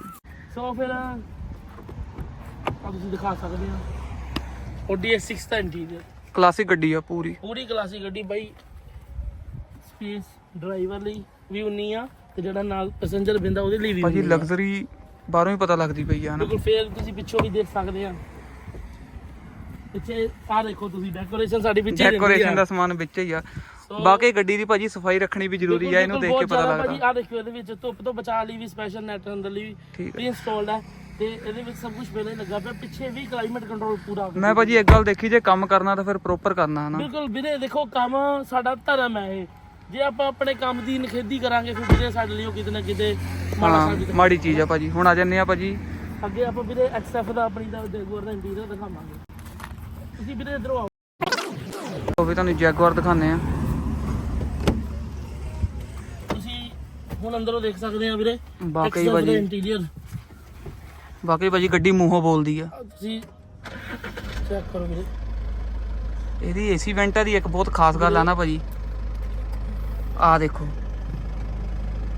[SPEAKER 2] ਸੋ ਫਿਰ ਆ ਤੁਸੀਂ ਦਿਖਾ ਸਕਦੇ ਹੋ। ਓਡੀ 6 ਦਾ ਇੰਟੀਰੀਅਰ
[SPEAKER 1] ਕਲਾਸਿਕ ਗੱਡੀ ਆ ਪੂਰੀ।
[SPEAKER 2] ਪੂਰੀ ਕਲਾਸਿਕ ਗੱਡੀ ਬਾਈ। ਸਪੇਸ ਡਰਾਈਵਰ ਲਈ ਵੀ ਉਨੀ ਆ ਤੇ ਜਿਹੜਾ ਨਾਲ ਪੈਸੇਂਜਰ ਬਿੰਦਾ ਉਹਦੇ ਲਈ ਵੀ
[SPEAKER 1] ਭਾਜੀ
[SPEAKER 2] ਉਨੀ ਆ।
[SPEAKER 1] ਲਗਜ਼ਰੀ ਬਾਹਰੋਂ ਹੀ ਪਤਾ ਲੱਗਦੀ ਪਈ ਆ ਨਾ।
[SPEAKER 2] ਬਿਲਕੁਲ ਫੇਰ ਤੁਸੀਂ ਪਿੱਛੋਂ ਵੀ ਦੇਖ ਸਕਦੇ ਆ। ਪਿੱਛੇ ਆ ਦੇਖੋ ਤੁਸੀਂ ਡੈਕੋਰੇਸ਼ਨ ਸਾਡੀ ਪਿੱਛੇ
[SPEAKER 1] ਡੈਕੋਰੇਸ਼ਨ ਦਾ ਸਮਾਨ ਵਿੱਚ ਹੀ ਆ। ਬਾਕੀ ਗੱਡੀ ਦੀ ਭਾਜੀ ਸਫ਼ਾਈ ਰੱਖਣੀ ਵੀ ਜ਼ਰੂਰੀ ਆ ਇਹਨੂੰ ਦੇਖ ਕੇ ਪਤਾ ਲੱਗਦਾ।
[SPEAKER 2] ਆ ਦੇਖੋ ਇਹਦੇ ਵਿੱਚ ਧੁੱਪ ਤੋਂ ਬਚਾਅ ਲਈ ਵੀ ਸਪੈਸ਼ਲ ਨੈਟ ਅੰਦਰ ਲਈ
[SPEAKER 1] ਠੀਕ
[SPEAKER 2] ਵੀ ਇੰਸਟਾਲਡ ਹੈ ਤੇ ਇਹਦੇ ਵਿੱਚ ਸਭ ਕੁਝ ਪਹਿਲਾਂ ਹੀ ਲੱਗਾ ਪਿਆ। ਪਿੱਛੇ ਵੀ ਕਲਾਈਮੇਟ ਕੰਟਰੋਲ ਪੂਰਾ ਹੋ
[SPEAKER 1] ਮੈਂ ਭਾਜੀ ਇੱਕ ਗੱਲ ਦੇਖੀ ਜੇ ਕੰਮ ਕਰਨਾ ਤਾਂ ਫਿਰ ਪ੍ਰੋਪਰ ਕਰਨਾ ਹਨਾ?
[SPEAKER 2] ਬਿਲਕੁਲ ਵੀਰੇ ਦੇਖੋ ਕੰਮ ਸਾਡਾ ਧਰਮ ਹੈ ਇਹ। ਜੇ ਆਪਾਂ ਆਪਣੇ ਕੰਮ ਦੀ ਨਖੇਦੀ ਕਰਾਂਗੇ ਫਿਰ ਵੀਰੇ ਸਾਡੇ ਲਈ ਉਹ ਕਿਤੇ ਨਾ ਕਿਤੇ ਮਾੜਾ
[SPEAKER 1] ਹਾਂ
[SPEAKER 2] ਸਾਬਿਤ
[SPEAKER 1] ਮਾੜੀ ਚੀਜ਼ ਆ ਭਾਜੀ। ਹੁਣ ਆ ਜੰਨੇ ਆ ਭਾਜੀ।
[SPEAKER 2] ਅੱਗੇ ਆਪਾਂ ਵੀਰੇ ਐਕਸਐਫ ਦਾ ਆਪਣੀ ਦਾ ਜੈਗੁਆਰ ਦਾ ਇੰਟੀਰੀਅਰ ਦਿਖਾਵਾਂਗੇ। ਤੁਸੀਂ ਵੀਰੇ ਇਧਰੋਂ ਆਓ।
[SPEAKER 1] ਉਹ ਵੀ ਤੁਹਾਨੂੰ ਜੈਗੁਆਰ ਦਿਖਾਉਂਦੇ ਆ।
[SPEAKER 2] ਤੁਸੀਂ ਹੁਣ ਅੰਦਰੋਂ ਦੇਖ ਸਕਦੇ ਆ ਵੀਰੇ।
[SPEAKER 1] ਬਾਕੀ
[SPEAKER 2] XF ਦਾ
[SPEAKER 1] ਭਾਜੀ।
[SPEAKER 2] ਇੰਟੀਰੀਅਰ
[SPEAKER 1] ਬਾਕੀ ਭਾਜੀ ਗੱਡੀ ਮੂੰਹੋਂ ਬੋਲਦੀ ਆ।
[SPEAKER 2] ਤੁਸੀਂ ਚੈੱਕ ਕਰੋ ਵੀਰੇ।
[SPEAKER 1] ਇਹਦੀ ਏਸੀ ਵੈਂਟਾ ਦੀ ਇੱਕ ਬਹੁਤ ਖਾਸ ਗੱਲ ਆ ਨਾ ਭਾਜੀ। ਆ ਦੇਖੋ।